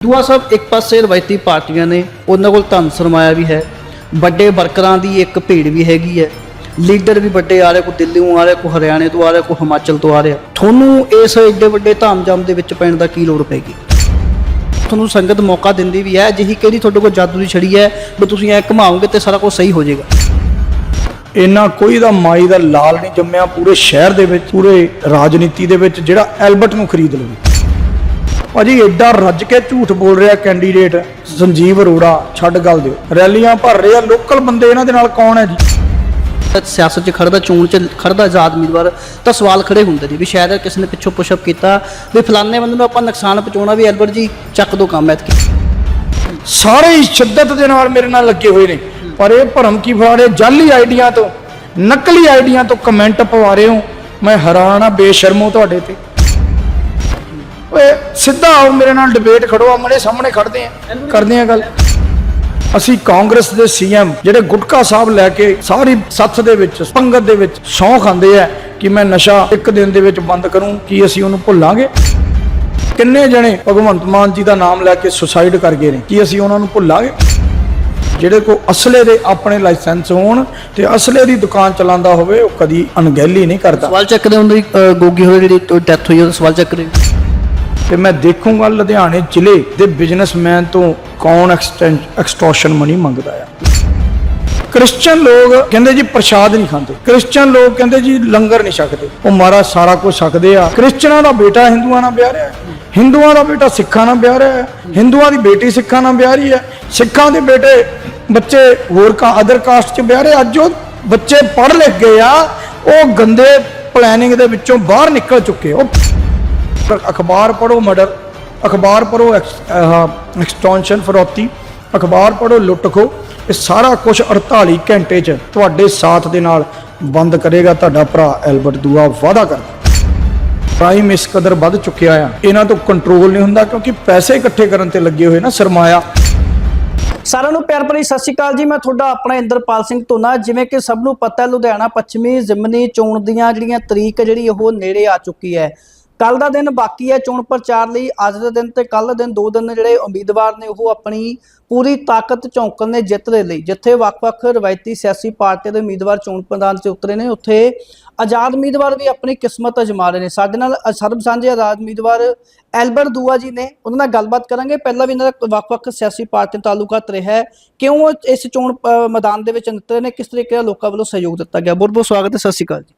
ਦੂਆ ਸਾਹਿਬ, ਇੱਕ ਪਾਸੇ ਰਵਾਇਤੀ ਪਾਰਟੀਆਂ ਨੇ ਉਹਨਾਂ ਕੋਲ ਧਨ ਸਰਮਾਇਆ ਵੀ ਹੈ, ਵੱਡੇ ਵਰਕਰਾਂ ਦੀ ਇੱਕ ਭੀੜ ਵੀ ਹੈਗੀ ਹੈ। ਲੀਡਰ ਵੀ ਵੱਡੇ ਆ ਰਹੇ ਕੋ ਦਿੱਲੀੋਂ ਆ ਰਹੇ ਕੋ ਹਰਿਆਣੇ ਤੋਂ ਆ ਰਹੇ ਕੋ ਹਿਮਾਚਲ ਤੋਂ ਆ ਰਿਹਾ। ਤੁਹਾਨੂੰ ਇਸ ਏਡੇ ਵੱਡੇ ਧਾਮਜਾਮ ਦੇ ਵਿੱਚ ਪੈਣ ਦਾ ਕੀ ਲੋੜ ਪੈਗੀ? ਤੁਹਾਨੂੰ ਸੰਗਤ ਮੌਕਾ ਦਿੰਦੀ ਵੀ ਹੈ, ਜਿਹੀ ਕਿਹੜੀ ਤੁਹਾਡੇ ਕੋਲ ਜਾਦੂ ਦੀ ਛੜੀ ਹੈ, ਵੀ ਤੁਸੀਂ ਐ ਘਮਾਓਗੇ ਤੇ ਸਾਰਾ ਕੁਝ ਸਹੀ ਹੋ ਜਾਏਗਾ। ਇੰਨਾ ਕੋਈ ਦਾ ਮਾਈ ਦਾ ਲਾਲ ਨਹੀਂ ਜੰਮਿਆ, ਪੂਰੇ ਸ਼ਹਿਰ ਦੇ ਵਿੱਚ, ਪੂਰੇ ਰਾਜਨੀਤੀ ਦੇ ਵਿੱਚ, ਜਿਹੜਾ ਐਲਬਰਟ ਨੂੰ ਖਰੀਦ ਲਵੇ। ਭਾਜੀ ਐਡਾ ਰੱਜ ਕੇ ਝੂਠ ਬੋਲ ਰਿਹਾ ਕੈਂਡੀਡੇਟ ਸੰਜੀਵ ਅਰੋੜਾ ਛੱਡ ਗੱਲ ਦਿਓ। ਰੈਲੀਆਂ ਭਰ ਰਹੇ ਆ ਲੋਕਲ ਬੰਦੇ ਇਹਨਾਂ ਦੇ ਨਾਲ ਕੌਣ ਹੈ ਜੀ? ਸਿਆਸਤ 'ਚ ਖੜਦਾ ਚੋਣ 'ਚ ਖੜਦਾ ਆਜ਼ਾਦ ਉਮੀਦਵਾਰ ਤਾਂ ਸਵਾਲ ਖੜੇ ਹੁੰਦੇ ਨੇ ਵੀ ਸ਼ਾਇਦ ਕਿਸੇ ਨੇ ਪਿੱਛੋਂ ਪੁਸ਼ਅਪ ਕੀਤਾ ਵੀ ਫਲਾਣੇ ਬੰਦੇ ਨੂੰ ਆਪਾਂ ਨੁਕਸਾਨ ਪਹੁੰਚਾਉਣਾ ਵੀ ਐਲਬਰਟ ਜੀ ਚੱਕ ਦੋ ਕੰਮ ਐਤਕੀ। ਸਾਰੇ ਹੀ ਸ਼ਿੱਦਤ ਦੇ ਨਾਲ ਮੇਰੇ ਨਾਲ ਲੱਗੇ ਹੋਏ ਨੇ। ਪਰ ਇਹ ਭਰਮ ਕੀ ਫੜਾ ਰਹੇ ਜਾਲੀ ਆਈਡੀਆਂ ਤੋਂ ਨਕਲੀ ਆਈਡੀਆਂ ਤੋਂ ਕਮੈਂਟ ਪਵਾ ਰਹੇ ਹੋ। ਮੈਂ ਹੈਰਾਨ ਆ ਬੇਸ਼ਰਮੋ ਤੁਹਾਡੇ ਤੇ। ਓਏ, ਸਿੱਧਾ ਆਓ, ਮੇਰੇ ਨਾਲ ਡਿਬੇਟ ਖੜੋ ਆ ਸਾਹਮਣੇ ਖੜਦੇ ਆ ਕਰਦੇ ਆ ਗੱਲ। ਅਸੀਂ ਕਾਂਗਰਸ ਦੇ ਸੀਐਮ ਜਿਹੜੇ ਗੁਟਕਾ ਸਾਹਿਬ ਲੈ ਕੇ ਸਾਰੀ ਸੱਥ ਦੇ ਵਿੱਚ ਪੰਗਤ ਦੇ ਵਿੱਚ ਸੌਂ ਖਾਂਦੇ ਆ ਕਿ ਮੈਂ ਨਸ਼ਾ ਇੱਕ ਦਿਨ ਦੇ ਵਿੱਚ ਬੰਦ ਕਰੂੰ, ਕੀ ਅਸੀਂ ਉਹਨੂੰ ਭੁੱਲਾਂਗੇ? ਕਿੰਨੇ ਜਣੇ ਭਗਵੰਤ ਮਾਨ ਜੀ ਦਾ ਨਾਮ ਲੈ ਕੇ ਸੁਸਾਈਡ ਕਰ ਗਏ ਨੇ, ਕੀ ਅਸੀਂ ਉਹਨਾਂ ਨੂੰ ਭੁੱਲਾਂਗੇ? ਜਿਹੜੇ ਕੋ ਅਸਲੇ ਦੇ ਆਪਣੇ ਲਾਇਸੈਂਸ ਹੋਣ ਤੇ ਅਸਲੇ ਦੀ ਦੁਕਾਨ ਚਲਾਉਂਦਾ ਹੋਵੇ, ਉਹ ਕਦੀ ਅਣਗਹਿਲੀ ਨਹੀਂ ਕਰਦਾ। ਸਵਾਲ ਚੱਕਦੇ ਹੁੰਦੇ ਗੋਗੀ ਹੋਏ ਜਿਹੜੀ ਡੈਥ ਹੋਈ ਉਹ ਸਵਾਲ ਚੱਕਦੇ। ਤੇ ਮੈਂ ਦੇਖੂੰਗਾ ਲੁਧਿਆਣੇ ਜ਼ਿਲ੍ਹੇ ਦੇ ਬਿਜ਼ਨਸਮੈਨ ਤੋਂ ਕੌਣ ਐਕਸਟੋਰਸ਼ਨ ਮਨੀ ਮੰਗਦਾ ਆ। ਕ੍ਰਿਸਚੀਅਨ ਲੋਕ ਕਹਿੰਦੇ ਜੀ ਪ੍ਰਸ਼ਾਦ ਨਹੀਂ ਖਾਂਦੇ। ਕ੍ਰਿਸਚੀਅਨ ਲੋਕ ਕਹਿੰਦੇ ਜੀ ਲੰਗਰ ਨਹੀਂ ਛਕਦੇ। ਉਹ ਮਹਾਰਾਜ ਸਾਰਾ ਕੁਝ ਛਕਦੇ ਆ। ਕ੍ਰਿਸਚਨਾਂ ਦਾ ਬੇਟਾ ਹਿੰਦੂਆਂ ਨਾਲ ਵਿਆਹ ਰਿਹਾ ਹੈ। ਹਿੰਦੂਆਂ ਦਾ ਬੇਟਾ ਸਿੱਖਾਂ ਨਾਲ ਵਿਆਹ ਰਿਹਾ ਹੈ। ਹਿੰਦੂਆਂ ਦੀ ਬੇਟੀ ਸਿੱਖਾਂ ਨਾਲ ਵਿਆਹ ਰਹੀ ਹੈ। ਸਿੱਖਾਂ ਦੇ ਬੇਟੇ ਬੱਚੇ ਹੋਰ ਕਾ ਅਦਰ ਕਾਸਟ 'ਚ ਵਿਆਹ ਰਹੇ ਅੱਜ ਉਹ ਬੱਚੇ ਪੜ੍ਹ ਲਿਖ ਗਏ ਆ। ਉਹ ਗੰਦੇ ਪਲੈਨਿੰਗ ਦੇ ਵਿੱਚੋਂ ਬਾਹਰ ਨਿਕਲ ਚੁੱਕੇ ਉਹ ਪਰ ਅਖਬਾਰ ਪੜੋ ਮਰਡਰ ਅਖਬਾਰ ਪੜੋ ਐਕਸਟੈਂਸ਼ਨ ਫਰੋਤੀ ਅਖਬਾਰ ਪੜੋ ਲੁੱਟ ਇਹ ਸਾਰਾ ਕੁਝ 48 ਘੰਟੇ 'ਚ ਤੁਹਾਡੇ ਸਾਥ ਦੇ ਨਾਲ ਬੰਦ ਕਰੇਗਾ ਤੁਹਾਡਾ ਭਰਾ ਐਲਬਰਟ ਦੂਆ ਵਾਅਦਾ ਕਰਦਾ ਪ੍ਰਾਈਮ ਇਸ ਕਦਰ ਵੱਧ ਚੁੱਕਿਆ ਆ ਇਹਨਾਂ ਤੋਂ ਕੰਟਰੋਲ ਨਹੀਂ ਹੁੰਦਾ ਕਿਉਂਕਿ ਪੈਸੇ ਇਕੱਠੇ ਕਰਨ ਤੇ ਲੱਗੇ ਹੋਏ ਨਾ ਸਰਮਾਇਆ ਸਾਰਿਆਂ ਨੂੰ ਪਿਆਰ ਭਰੀ ਸਤਿ ਸ਼੍ਰੀ ਅਕਾਲ ਜੀ ਮੈਂ ਤੁਹਾਡਾ ਆਪਣਾ ਇੰਦਰਪਾਲ ਸਿੰਘ ਧੋਨਾ ਜਿਵੇਂ ਕਿ ਸਭ ਨੂੰ ਪਤਾ ਹੈ ਲੁਧਿਆਣਾ ਪੱਛਮੀ ਜ਼ਿਮਨੀ ਚੋਣ ਦੀਆਂ ਜਿਹੜੀਆਂ ਤਰੀਕ ਜਿਹੜੀ ਉਹ ਨੇੜੇ ਆ ਚੁੱਕੀ ਹੈ ਕੱਲ ਦਾ ਦਿਨ ਬਾਕੀ ਹੈ ਚੋਣ ਪ੍ਰਚਾਰ ਲਈ। ਅੱਜ ਦੇ ਦਿਨ ਤੇ ਕੱਲ ਦਿਨ ਦੋ ਦਿਨ ਜਿਹੜੇ ਉਮੀਦਵਾਰ ਨੇ, ਉਹ ਆਪਣੀ ਪੂਰੀ ਤਾਕਤ ਝੋਂਕਣ ਨੇ ਜਿੱਤ ਦੇ ਲਈ। ਜਿੱਥੇ ਵੱਖ-ਵੱਖ ਰਵਾਇਤੀ ਸਿਆਸੀ ਪਾਰਟੀਆਂ ਦੇ ਉਮੀਦਵਾਰ ਚੋਣ ਮੈਦਾਨ 'ਚ ਉਤਰੇ ਨੇ, ਉੱਥੇ ਆਜ਼ਾਦ ਉਮੀਦਵਾਰ ਵੀ ਆਪਣੀ ਕਿਸਮਤ ਅਜਮਾ ਰਹੇ ਨੇ। ਸਾਡੇ ਨਾਲ ਸਰਬ ਸਾਂਝੇ ਆਜ਼ਾਦ ਉਮੀਦਵਾਰ ਐਲਬਰਟ ਦੂਆ ਜੀ ਨੇ। ਉਹਨਾਂ ਨਾਲ ਗੱਲਬਾਤ ਕਰਾਂਗੇ। ਪਹਿਲਾਂ ਵੀ ਇਹਨਾਂ ਦਾ ਵੱਖ-ਵੱਖ ਸਿਆਸੀ ਪਾਰਟੀਆਂ ਤਾਲੁਕਾਤ ਰਿਹਾ ਹੈ। ਕਿਉਂ ਇਸ ਚੋਣ ਮੈਦਾਨ ਦੇ ਵਿੱਚ ਨਿਤਰੇ ਨੇ? ਕਿਸ ਤਰੀਕੇ ਨਾਲ ਲੋਕਾਂ ਵੱਲੋਂ ਸਹਿਯੋਗ ਦਿੱਤਾ ਗਿਆ? ਬਹੁਤ ਬਹੁਤ ਸਵਾਗਤ ਹੈ। ਸਤਿ ਸ਼੍ਰੀ ਅਕਾਲ ਜੀ।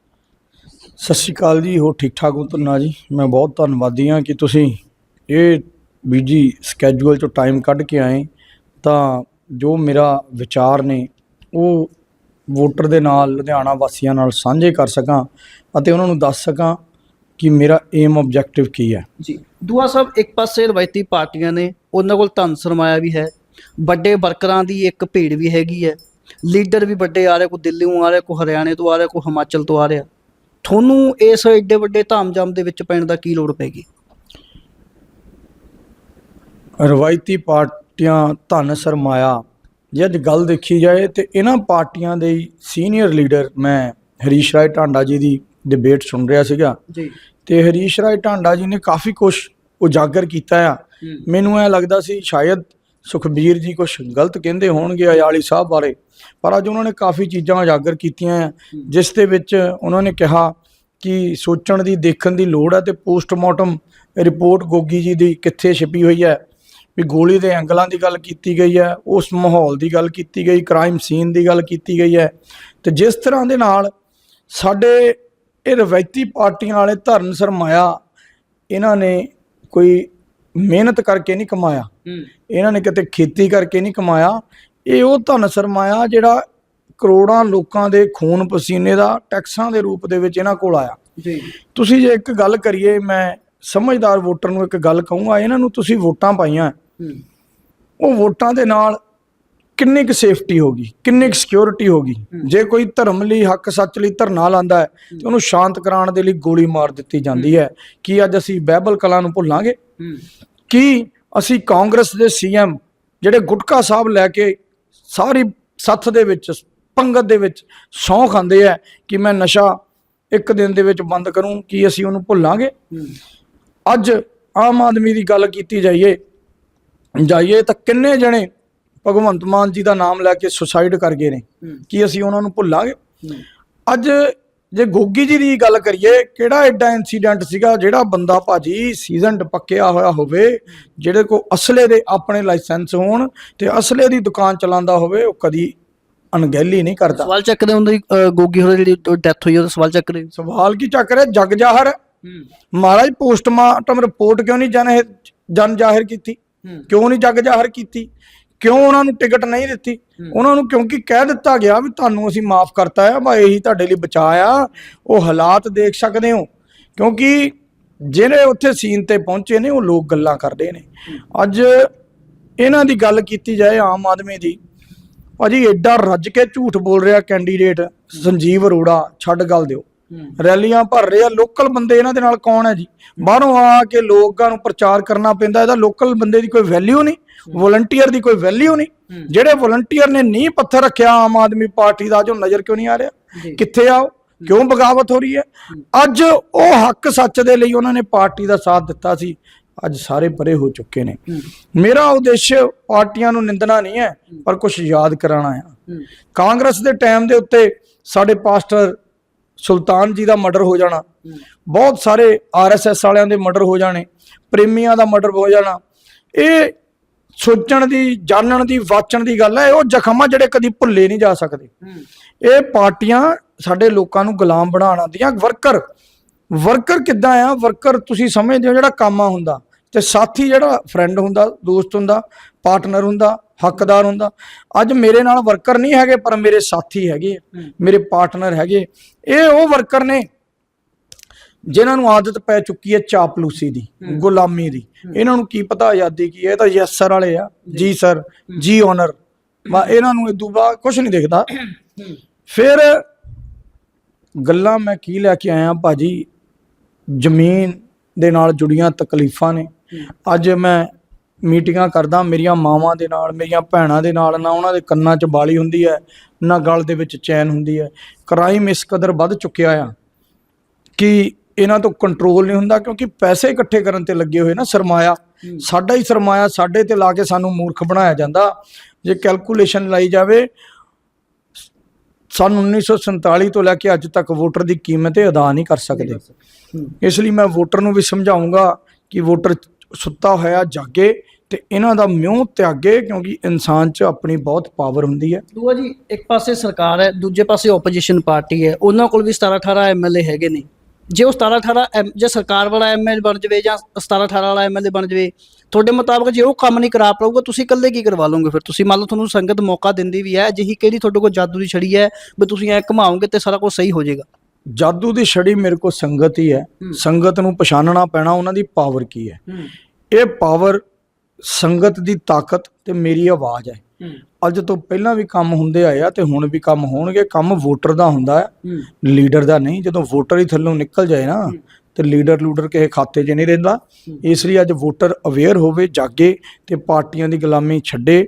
ਸਤਿ ਸ਼੍ਰੀ ਅਕਾਲ ਜੀ ਹੋ ਠੀਕ ਠਾਕ ਹੋ ਧੰਨਾ ਜੀ? ਮੈਂ ਬਹੁਤ ਧੰਨਵਾਦੀ ਹਾਂ ਕਿ ਤੁਸੀਂ ਇਹ ਬੀਜੀ ਸਕੇਜੂਲ ਚੋਂ ਟਾਈਮ ਕੱਢ ਕੇ ਆਏ। ਤਾਂ ਜੋ ਮੇਰਾ ਵਿਚਾਰ ਨੇ, ਉਹ ਵੋਟਰ ਦੇ ਨਾਲ ਲੁਧਿਆਣਾ ਵਾਸੀਆਂ ਨਾਲ ਸਾਂਝੇ ਕਰ ਸਕਾਂ ਅਤੇ ਉਹਨਾਂ ਨੂੰ ਦੱਸ ਸਕਾਂ ਕਿ ਮੇਰਾ ਏਮ ਆਬਜੈਕਟਿਵ ਕੀ ਹੈ। ਜੀ, ਦੂਆ ਸਾਹਿਬ, ਇੱਕ ਪਾਸੇ ਰਵਾਇਤੀ ਪਾਰਟੀਆਂ ਨੇ, ਉਹਨਾਂ ਕੋਲ ਧਨ ਸਰਮਾਇਆ ਵੀ ਹੈ, ਵੱਡੇ ਵਰਕਰਾਂ ਦੀ ਇੱਕ ਭੀੜ ਵੀ ਹੈਗੀ ਹੈ, ਲੀਡਰ ਵੀ ਵੱਡੇ ਆ ਰਹੇ ਕੋ ਦਿੱਲੀੋਂ ਆ ਰਹੇ ਕੋ ਹਰਿਆਣੇ ਤੋਂ ਆ ਰਹੇ ਕੋ ਹਿਮਾਚਲ ਤੋਂ ਆ ਰਿਹਾ। ਤੁਹਾਨੂੰ ਇਸ ਏਡੇ ਵੱਡੇ ਧਾਮਜਾਮ ਦੇ ਵਿੱਚ ਪੈਣ ਦਾ ਕੀ ਲੋੜ ਪੈਗੀ ਰਵਾਇਤੀ ਪਾਰਟੀਆਂ ਧਨ ਸਰਮਾਇਆ। ਜੇ ਅੱਜ ਗੱਲ ਦੇਖੀ ਜਾਏ ਤੇ ਇਹਨਾਂ ਪਾਰਟੀਆਂ ਦੇ ਸੀਨੀਅਰ ਲੀਡਰ ਮੈਂ ਹਰੀਸ਼ ਰਾਏ ਟਾਂਡਾ ਜੀ ਦੀ ਡਿਬੇਟ ਸੁਣ ਰਿਹਾ ਸੀਗਾ। ਜੀ। ਤੇ ਹਰੀਸ਼ ਰਾਏ ਢਾਂਡਾ ਜੀ ਨੇ ਕਾਫੀ ਕੁਝ ਉਜਾਗਰ ਕੀਤਾ ਆ। ਮੈਨੂੰ ਐ ਲੱਗਦਾ ਸੀ ਸ਼ਾਇਦ ਸੁਖਬੀਰ ਜੀ ਕੁਝ ਗਲਤ ਕਹਿੰਦੇ ਹੋਣਗੇ ਅਯਾਲੀ ਸਾਹਿਬ ਬਾਰੇ, ਪਰ ਅੱਜ ਉਹਨਾਂ ਨੇ ਕਾਫੀ ਚੀਜ਼ਾਂ ਉਜਾਗਰ ਕੀਤੀਆਂ ਆ ਜਿਸ ਦੇ ਵਿੱਚ ਉਹਨਾਂ ਨੇ ਕਿਹਾ ਕਿ ਸੋਚਣ ਦੀ, ਦੇਖਣ ਦੀ ਲੋੜ ਹੈ ਤੇ ਪੋਸਟਮਾਰਟਮ ਰਿਪੋਰਟ ਗੋਗੀ ਜੀ ਦੀ ਕਿੱਥੇ ਛਪੀ ਹੋਈ ਹੈ, ਵੀ ਗੋਲੀ ਦੇ ਐਂਗਲਾਂ ਦੀ ਗੱਲ ਕੀਤੀ ਗਈ ਹੈ, ਉਸ ਮਾਹੌਲ ਦੀ ਗੱਲ ਕੀਤੀ ਗਈ ਕ੍ਰਾਈਮ ਸੀਨ ਦੀ ਗੱਲ ਕੀਤੀ ਗਈ ਹੈ, ਤੇ ਜਿਸ ਤਰ੍ਹਾਂ ਦੇ ਨਾਲ ਸਾਡੇ ਇਹ ਰਵਾਇਤੀ ਪਾਰਟੀਆਂ ਵਾਲੇ ਧਰਨ ਸਰਮਾਇਆ, ਇਹਨਾਂ ਨੇ ਕੋਈ ਮਿਹਨਤ ਕਰਕੇ ਨਹੀਂ ਕਮਾਇਆ। ਇਹਨਾਂ ਨੇ ਕਿਤੇ ਖੇਤੀ ਕਰਕੇ ਨਹੀਂ ਕਮਾਇਆ। ਇਹ ਉਹ ਧਨ ਸਰਮਾਇਆ ਜਿਹੜਾ ਕਰੋੜਾਂ ਲੋਕਾਂ ਦੇ ਖੂਨ ਪਸੀਨੇ ਦਾ ਟੈਕਸਾਂ ਦੇ ਰੂਪ ਦੇ ਵਿੱਚ ਇਹਨਾਂ ਕੋਲ ਆਇਆ। ਜੀ। ਤੁਸੀਂ ਜੇ ਇੱਕ ਗੱਲ ਕਰੀਏ ਮੈਂ ਸਮਝਦਾਰ ਵੋਟਰ ਨੂੰ ਇੱਕ ਗੱਲ ਕਹੂੰਗਾ ਇਹਨਾਂ ਨੂੰ ਤੁਸੀਂ ਵੋਟਾਂ ਪਾਈਆਂ। ਉਹ ਵੋਟਾਂ ਦੇ ਨਾਲ ਕਿੰਨੀ ਕੁ ਸੇਫਟੀ ਹੋਗੀ ਕਿੰਨੀ ਕੁ ਸਿਕਿਉਰਿਟੀ ਹੋਗੀ ਜੇ ਕੋਈ ਧਰਮ ਲਈ ਹੱਕ ਸੱਚ ਲਈ ਧਰਨਾ ਲਾਂਦਾ ਹੈ ਤੇ ਉਹਨੂੰ ਸ਼ਾਂਤ ਕਰਾਉਣ ਦੇ ਲਈ ਗੋਲੀ ਮਾਰ ਦਿੱਤੀ ਜਾਂਦੀ ਹੈ। ਕੀ ਅੱਜ ਅਸੀਂ ਬਾਈਬਲ ਕਲਾ ਨੂੰ ਭੁੱਲਾਂਗੇ? ਕੀ ਅਸੀਂ ਕਾਂਗਰਸ ਦੇ ਸੀਐਮ ਜਿਹੜੇ ਗੁਟਕਾ ਸਾਹਿਬ ਲੈ ਕੇ ਸਾਰੀ ਸੱਥ ਦੇ ਵਿੱਚ ਪੰਗਤ ਦੇ ਵਿੱਚ ਸੌਂ ਖਾਂਦੇ ਆ ਕਿ ਮੈਂ ਨਸ਼ਾ ਇੱਕ ਦਿਨ ਦੇ ਵਿੱਚ ਬੰਦ ਕਰੂੰ ਕੀ ਅਸੀਂ ਉਹਨੂੰ ਭੁੱਲਾਂਗੇ? ਅੱਜ ਆਮ ਆਦਮੀ ਦੀ ਗੱਲ ਕੀਤੀ ਜਾਈਏ ਜਾਈਏ ਤਾਂ ਕਿੰਨੇ ਜਣੇ ਭਗਵੰਤ ਮਾਨ ਜੀ ਦਾ ਨਾਮ ਲੈ ਕੇ ਸੁਸਾਈਡ ਕਰ ਗਏ ਨੇ? ਕੀ ਅਸੀਂ ਉਹਨਾਂ ਨੂੰ ਭੁੱਲਾਂਗੇ? ਅੱਜ ਜੇ ਗੋਗੀ ਜੀ ਦੀ ਗੱਲ ਕਰੀਏ ਕਿਹੜਾ ਐਡਾ ਇਨਸੀਡੈਂਟ ਸੀਗਾ ਜਿਹੜਾ ਬੰਦਾ ਭਾਜੀ ਸੀਜ਼ਨਡ ਪੱਕਿਆ ਹੋਇਆ ਹੋਵੇ ਜਿਹੜੇ ਕੋ ਅਸਲੇ ਦੇ ਆਪਣੇ ਲਾਇਸੈਂਸ ਹੋਣ ਤੇ ਅਸਲੇ ਦੀ ਦੁਕਾਨ ਚਲਾਉਂਦਾ ਹੋਵੇ ਉਹ ਕਦੀ ਅਣਗਹਿਲੀ ਨਹੀਂ ਕਰਦਾ। ਸਵਾਲ ਚੱਕਦੇ ਹੁੰਦੇ ਗੋਗੀ ਹੋਰਾਂ ਜਿਹੜੀ ਡੈਥ ਹੋਈ ਉਹਦਾ ਸਵਾਲ ਚੱਕਦੇ ਸਵਾਲ ਕੀ ਚੱਕ ਰਿਹਾ? ਜਗ ਜਾਹਰ। ਮਹਾਰਾਜ ਪੋਸਟਮਾਰਟਮ ਰਿਪੋਰਟ ਕਿਉਂ ਨਹੀਂ ਜਨ ਜਨ ਜ਼ਾਹਿਰ ਕੀਤੀ? ਕਿਉਂ ਨਹੀਂ ਜਗ ਜਾਹਰ ਕੀਤੀ? ਕਿਉਂ ਉਹਨਾਂ ਨੂੰ ਟਿਕਟ ਨਹੀਂ ਦਿੱਤੀ? ਉਹਨਾਂ ਨੂੰ ਕਿਉਂਕਿ ਕਹਿ ਦਿੱਤਾ ਗਿਆ ਵੀ ਤੁਹਾਨੂੰ ਅਸੀਂ ਮਾਫ ਕਰਤਾ ਹੈ ਬਾ ਇਹੀ ਤੁਹਾਡੇ ਲਈ ਬਚਾਇਆ ਉਹ ਹਾਲਾਤ ਦੇਖ ਸਕਦੇ ਹੋ। ਕਿਉਂਕਿ ਜਿਹੜੇ ਉੱਥੇ ਸੀਨ ਤੇ ਪਹੁੰਚੇ ਨੇ ਉਹ ਲੋਕ ਗੱਲਾਂ ਕਰਦੇ ਨੇ। ਅੱਜ ਇਹਨਾਂ ਦੀ ਗੱਲ ਕੀਤੀ ਜਾਏ ਆਮ ਆਦਮੀ ਦੀ ਭਾਜੀ ਐਡਾ ਰੱਜ ਕੇ ਝੂਠ ਬੋਲ ਰਿਹਾ ਕੈਂਡੀਡੇਟ ਸੰਜੀਵ ਅਰੋੜਾ ਛੱਡ ਗੱਲ ਦਿਓ। ਰੈਲੀਆਂ ਭਰ ਰਹੇ ਆ ਲੋਕਲ ਬੰਦੇ ਇਹਨਾਂ ਦੇ ਨਾਲ ਕੌਣ ਹੈ ਜੀ? ਬਾਹਰੋਂ ਆ ਕੇ ਲੋਕਾਂ ਨੂੰ ਪ੍ਰਚਾਰ ਕਰਨਾ ਪੈਂਦਾ ਇਹਦਾ ਲੋਕਲ ਬੰਦੇ ਦੀ ਕੋਈ ਵੈਲਿਊ ਨਹੀਂ ਵੋਲੰਟੀਅਰ ਦੀ ਕੋਈ ਵੈਲਿਊ ਨਹੀਂ। ਜਿਹੜੇ ਵੋਲੰਟੀਅਰ ਨੇ ਨੀਂਹ ਪੱਥਰ ਰੱਖਿਆ ਆਮ ਆਦਮੀ ਪਾਰਟੀ ਦਾ ਜੋ ਨਜ਼ਰ ਕਿਉਂ ਨਹੀਂ ਆ ਰਿਹਾ? ਕਿੱਥੇ ਆਓ ਕਿਉਂ ਬਗਾਵਤ ਹੋ ਰਹੀ ਹੈ? ਅੱਜ ਉਹ ਹੱਕ ਸੱਚ ਦੇ ਲਈ ਉਹਨਾਂ ਨੇ ਪਾਰਟੀ ਦਾ ਸਾਥ ਦਿੱਤਾ ਸੀ ਅੱਜ ਸਾਰੇ ਪਰੇ ਹੋ ਚੁੱਕੇ ਨੇ। ਮੇਰਾ ਉਦੇਸ਼ ਪਾਰਟੀਆਂ ਨੂੰ ਨਿੰਦਣਾ ਨਹੀਂ ਹੈ ਪਰ ਕੁਝ ਯਾਦ ਕਰਾਉਣਾ ਹੈ। ਕਾਂਗਰਸ ਦੇ ਟਾਈਮ ਦੇ ਉੱਤੇ ਸਾਡੇ ਪਾਸਟਰ ਸੁਲਤਾਨ ਜੀ ਦਾ ਮਰਡਰ ਹੋ ਜਾਣਾ। ਬਹੁਤ ਸਾਰੇ ਆਰਐਸਐਸ ਵਾਲਿਆਂ ਦੇ ਮਰਡਰ ਹੋ ਜਾਣੇ, ਪ੍ਰੇਮੀਆਂ ਦਾ ਮਰਡਰ ਹੋ ਜਾਣਾ। ਇਹ ਸੋਚਣ ਦੀ, ਜਾਣਨ ਦੀ, ਵਾਚਣ ਦੀ ਗੱਲ ਹੈ ਉਹ ਜਖਮਾਂ ਜਿਹੜੇ ਕਦੀ ਭੁੱਲੇ ਨਹੀਂ ਜਾ ਸਕਦੇ। ਇਹ ਪਾਰਟੀਆਂ ਸਾਡੇ ਲੋਕਾਂ ਨੂੰ ਗੁਲਾਮ ਬਣਾਉਣ ਆਉਂਦੀਆਂ। ਵਰਕਰ ਵਰਕਰ ਕਿੱਦਾਂ ਆ? ਵਰਕਰ ਤੁਸੀਂ ਸਮਝਦੇ ਹੋ ਜਿਹੜਾ ਕਾਮਾ ਹੁੰਦਾ। ਤੇ ਸਾਥੀ ਜਿਹੜਾ ਫਰੈਂਡ ਹੁੰਦਾ ਦੋਸਤ ਹੁੰਦਾ ਪਾਰਟਨਰ ਹੁੰਦਾ ਹੱਕਦਾਰ ਹੁੰਦਾ ਅੱਜ ਮੇਰੇ ਨਾਲ ਵਰਕਰ ਨਹੀਂ ਹੈਗੇ ਪਰ ਮੇਰੇ ਸਾਥੀ ਹੈਗੇ ਮੇਰੇ ਪਾਰਟਨਰ ਹੈਗੇ ਇਹ ਉਹ ਵਰਕਰ ਨੇ ਜਿਨ੍ਹਾਂ ਨੂੰ ਆਦਤ ਪੈ ਚੁੱਕੀ ਹੈ ਚਾਪਲੂਸੀ ਦੀ ਗੁਲਾਮੀ ਦੀ। ਇਹਨਾਂ ਨੂੰ ਕੀ ਪਤਾ ਆਜ਼ਾਦੀ ਕੀ ਹੈ? ਇਹ ਤਾਂ ਯੈਸ ਸਰ ਵਾਲੇ ਆ। ਜੀ। ਸਰ ਜੀ ਓਨਰ ਵਾ ਇਹਨਾਂ ਨੂੰ ਇਦੋਂ ਬਾਅਦ ਕੁਝ ਨਹੀਂ ਦਿਖਦਾ। ਫਿਰ ਗੱਲਾਂ ਮੈਂ ਕੀ ਲੈ ਕੇ ਆਇਆ ਭਾਜੀ? ਜ਼ਮੀਨ ਦੇ ਨਾਲ ਜੁੜੀਆਂ ਤਕਲੀਫਾਂ ਨੇ। ਅੱਜ ਮੈਂ ਮੀਟਿੰਗਾਂ ਕਰਦਾ ਮੇਰੀਆਂ ਮਾਵਾਂ ਦੇ ਨਾਲ ਮੇਰੀਆਂ ਭੈਣਾਂ ਦੇ ਨਾਲ ਨਾ ਉਹਨਾਂ ਦੇ ਕੰਨਾਂ 'ਚ ਬਾਲੀ ਹੁੰਦੀ ਹੈ ਨਾ ਗਲ ਦੇ ਵਿੱਚ ਚੈਨ ਹੁੰਦੀ ਹੈ। ਕ੍ਰਾਈਮ ਇਸ ਕਦਰ ਵੱਧ ਚੁੱਕਿਆ ਆ ਕਿ ਇਹਨਾਂ ਤੋਂ ਕੰਟਰੋਲ ਨਹੀਂ ਹੁੰਦਾ ਕਿਉਂਕਿ ਪੈਸੇ ਇਕੱਠੇ ਕਰਨ ਤੇ ਲੱਗੇ ਹੋਏ ਨਾ ਸਰਮਾਇਆ। ਸਾਡਾ ਹੀ ਸਰਮਾਇਆ ਸਾਡੇ ਤੇ ਲਾ ਕੇ ਸਾਨੂੰ ਮੂਰਖ ਬਣਾਇਆ ਜਾਂਦਾ। ਜੇ ਕੈਲਕੂਲੇਸ਼ਨ ਲਾਈ ਜਾਵੇ ਸਨ 1947 ਤੋਂ ਲੈ ਕੇ ਅੱਜ ਤੱਕ ਵੋਟਰ ਦੀ ਕੀਮਤ ਇਹ ਅਦਾ ਨਹੀਂ ਕਰ ਸਕਦੇ। ਇਸ ਲਈ ਮੈਂ ਵੋਟਰ ਨੂੰ ਵੀ ਸਮਝਾਉਂਗਾ ਕਿ ਵੋਟਰ ਸੁੱਤਾ ਹੋਇਆ ਜਾਗੇ ਤੇ ਇਹਨਾਂ ਦਾ ਮਿਉਂ ਤਿਆਗੇ ਕਿਉਂਕਿ ਇਨਸਾਨ 'ਚ ਆਪਣੀ ਬਹੁਤ ਪਾਵਰ ਹੁੰਦੀ ਹੈ। ਦੂਆ ਜੀ, ਇੱਕ ਪਾਸੇ ਸਰਕਾਰ ਹੈ, ਦੂਜੇ ਪਾਸੇ ਆਪੋਜੀਸ਼ਨ ਪਾਰਟੀ ਹੈ। ਉਹਨਾਂ ਕੋਲ ਵੀ 17 18 ਐਮਐਲਏ ਹੈਗੇ ਨੇ। ਜੇ ਉਹ 17 18 ਐਮ- ਜੇ ਸਰਕਾਰ ਵਾਲਾ ਐਮਐਲਏ ਬਣ ਜਵੇ ਜਾਂ 17 18 ਵਾਲਾ ਐਮਐਲਏ ਬਣ ਜਵੇ, ਤੁਹਾਡੇ ਮੁਤਾਬਕ ਜੇ ਉਹ ਕੰਮ ਨਹੀਂ ਕਰਾ ਪਾਊਗਾ, ਤੁਸੀਂ ਇਕੱਲੇ ਕੀ ਕਰਵਾ ਲਓਗੇ ਫਿਰ? ਤੁਸੀਂ ਮੰਨ ਲਓ ਤੁਹਾਨੂੰ ਸੰਗਤ ਮੌਕਾ ਦਿੰਦੀ ਵੀ ਹੈ, ਅਜਿਹੀ ਕਿਹੜੀ ਤੁਹਾਡੇ ਕੋਲ ਜਾਦੂ ਦੀ ਛੜੀ ਹੈ, ਵੀ ਤੁਸੀਂ ਐ ਘੁਮਾਓਗੇ ਤੇ ਸਾਰਾ ਕੁਝ ਸਹੀ ਹੋ ਜਾਏਗਾ। ਜਾਦੂ ਦੀ ਛੜੀ ਮੇਰੇ ਕੋਲ ਸੰਗਤ ਹੀ ਹੈ। ਸੰਗਤ ਨੂੰ ਪਛਾਣਨਾ ਪੈਣਾ ਉਹਨਾਂ ਦੀ ਪਾਵਰ ਕੀ ਹੈ? ਇਹ ਪਾਵਰ ਸੰਗਤ ਦੀ ਤਾਕਤ ਤੇ ਮੇਰੀ ਆਵਾਜ਼ ਹੈ। ਅੱਜ ਤੋਂ ਪਹਿਲਾਂ ਵੀ ਕੰਮ ਹੁੰਦੇ ਆਏ ਆ ਤੇ ਹੁਣ ਵੀ ਕੰਮ ਹੋਣਗੇ। ਕੰਮ ਵੋਟਰ ਦਾ ਹੁੰਦਾ ਹੈ। ਲੀਡਰ ਦਾ ਨਹੀਂ। ਜਦੋਂ ਵੋਟਰ ਹੀ ਥੱਲੋਂ ਨਿਕਲ ਜਾਏ ਨਾ ਤੇ ਲੀਡਰ ਲੂਡਰ ਕਿਸੇ ਖਾਤੇ 'ਚ ਨਹੀਂ ਰਹਿੰਦਾ। ਇਸ ਲਈ ਅੱਜ ਵੋਟਰ ਅਵੇਅਰ ਹੋਵੇ ਜਾਗੇ ਤੇ ਪਾਰਟੀਆਂ ਦੀ ਗੁਲਾਮੀ ਛੱਡੇ।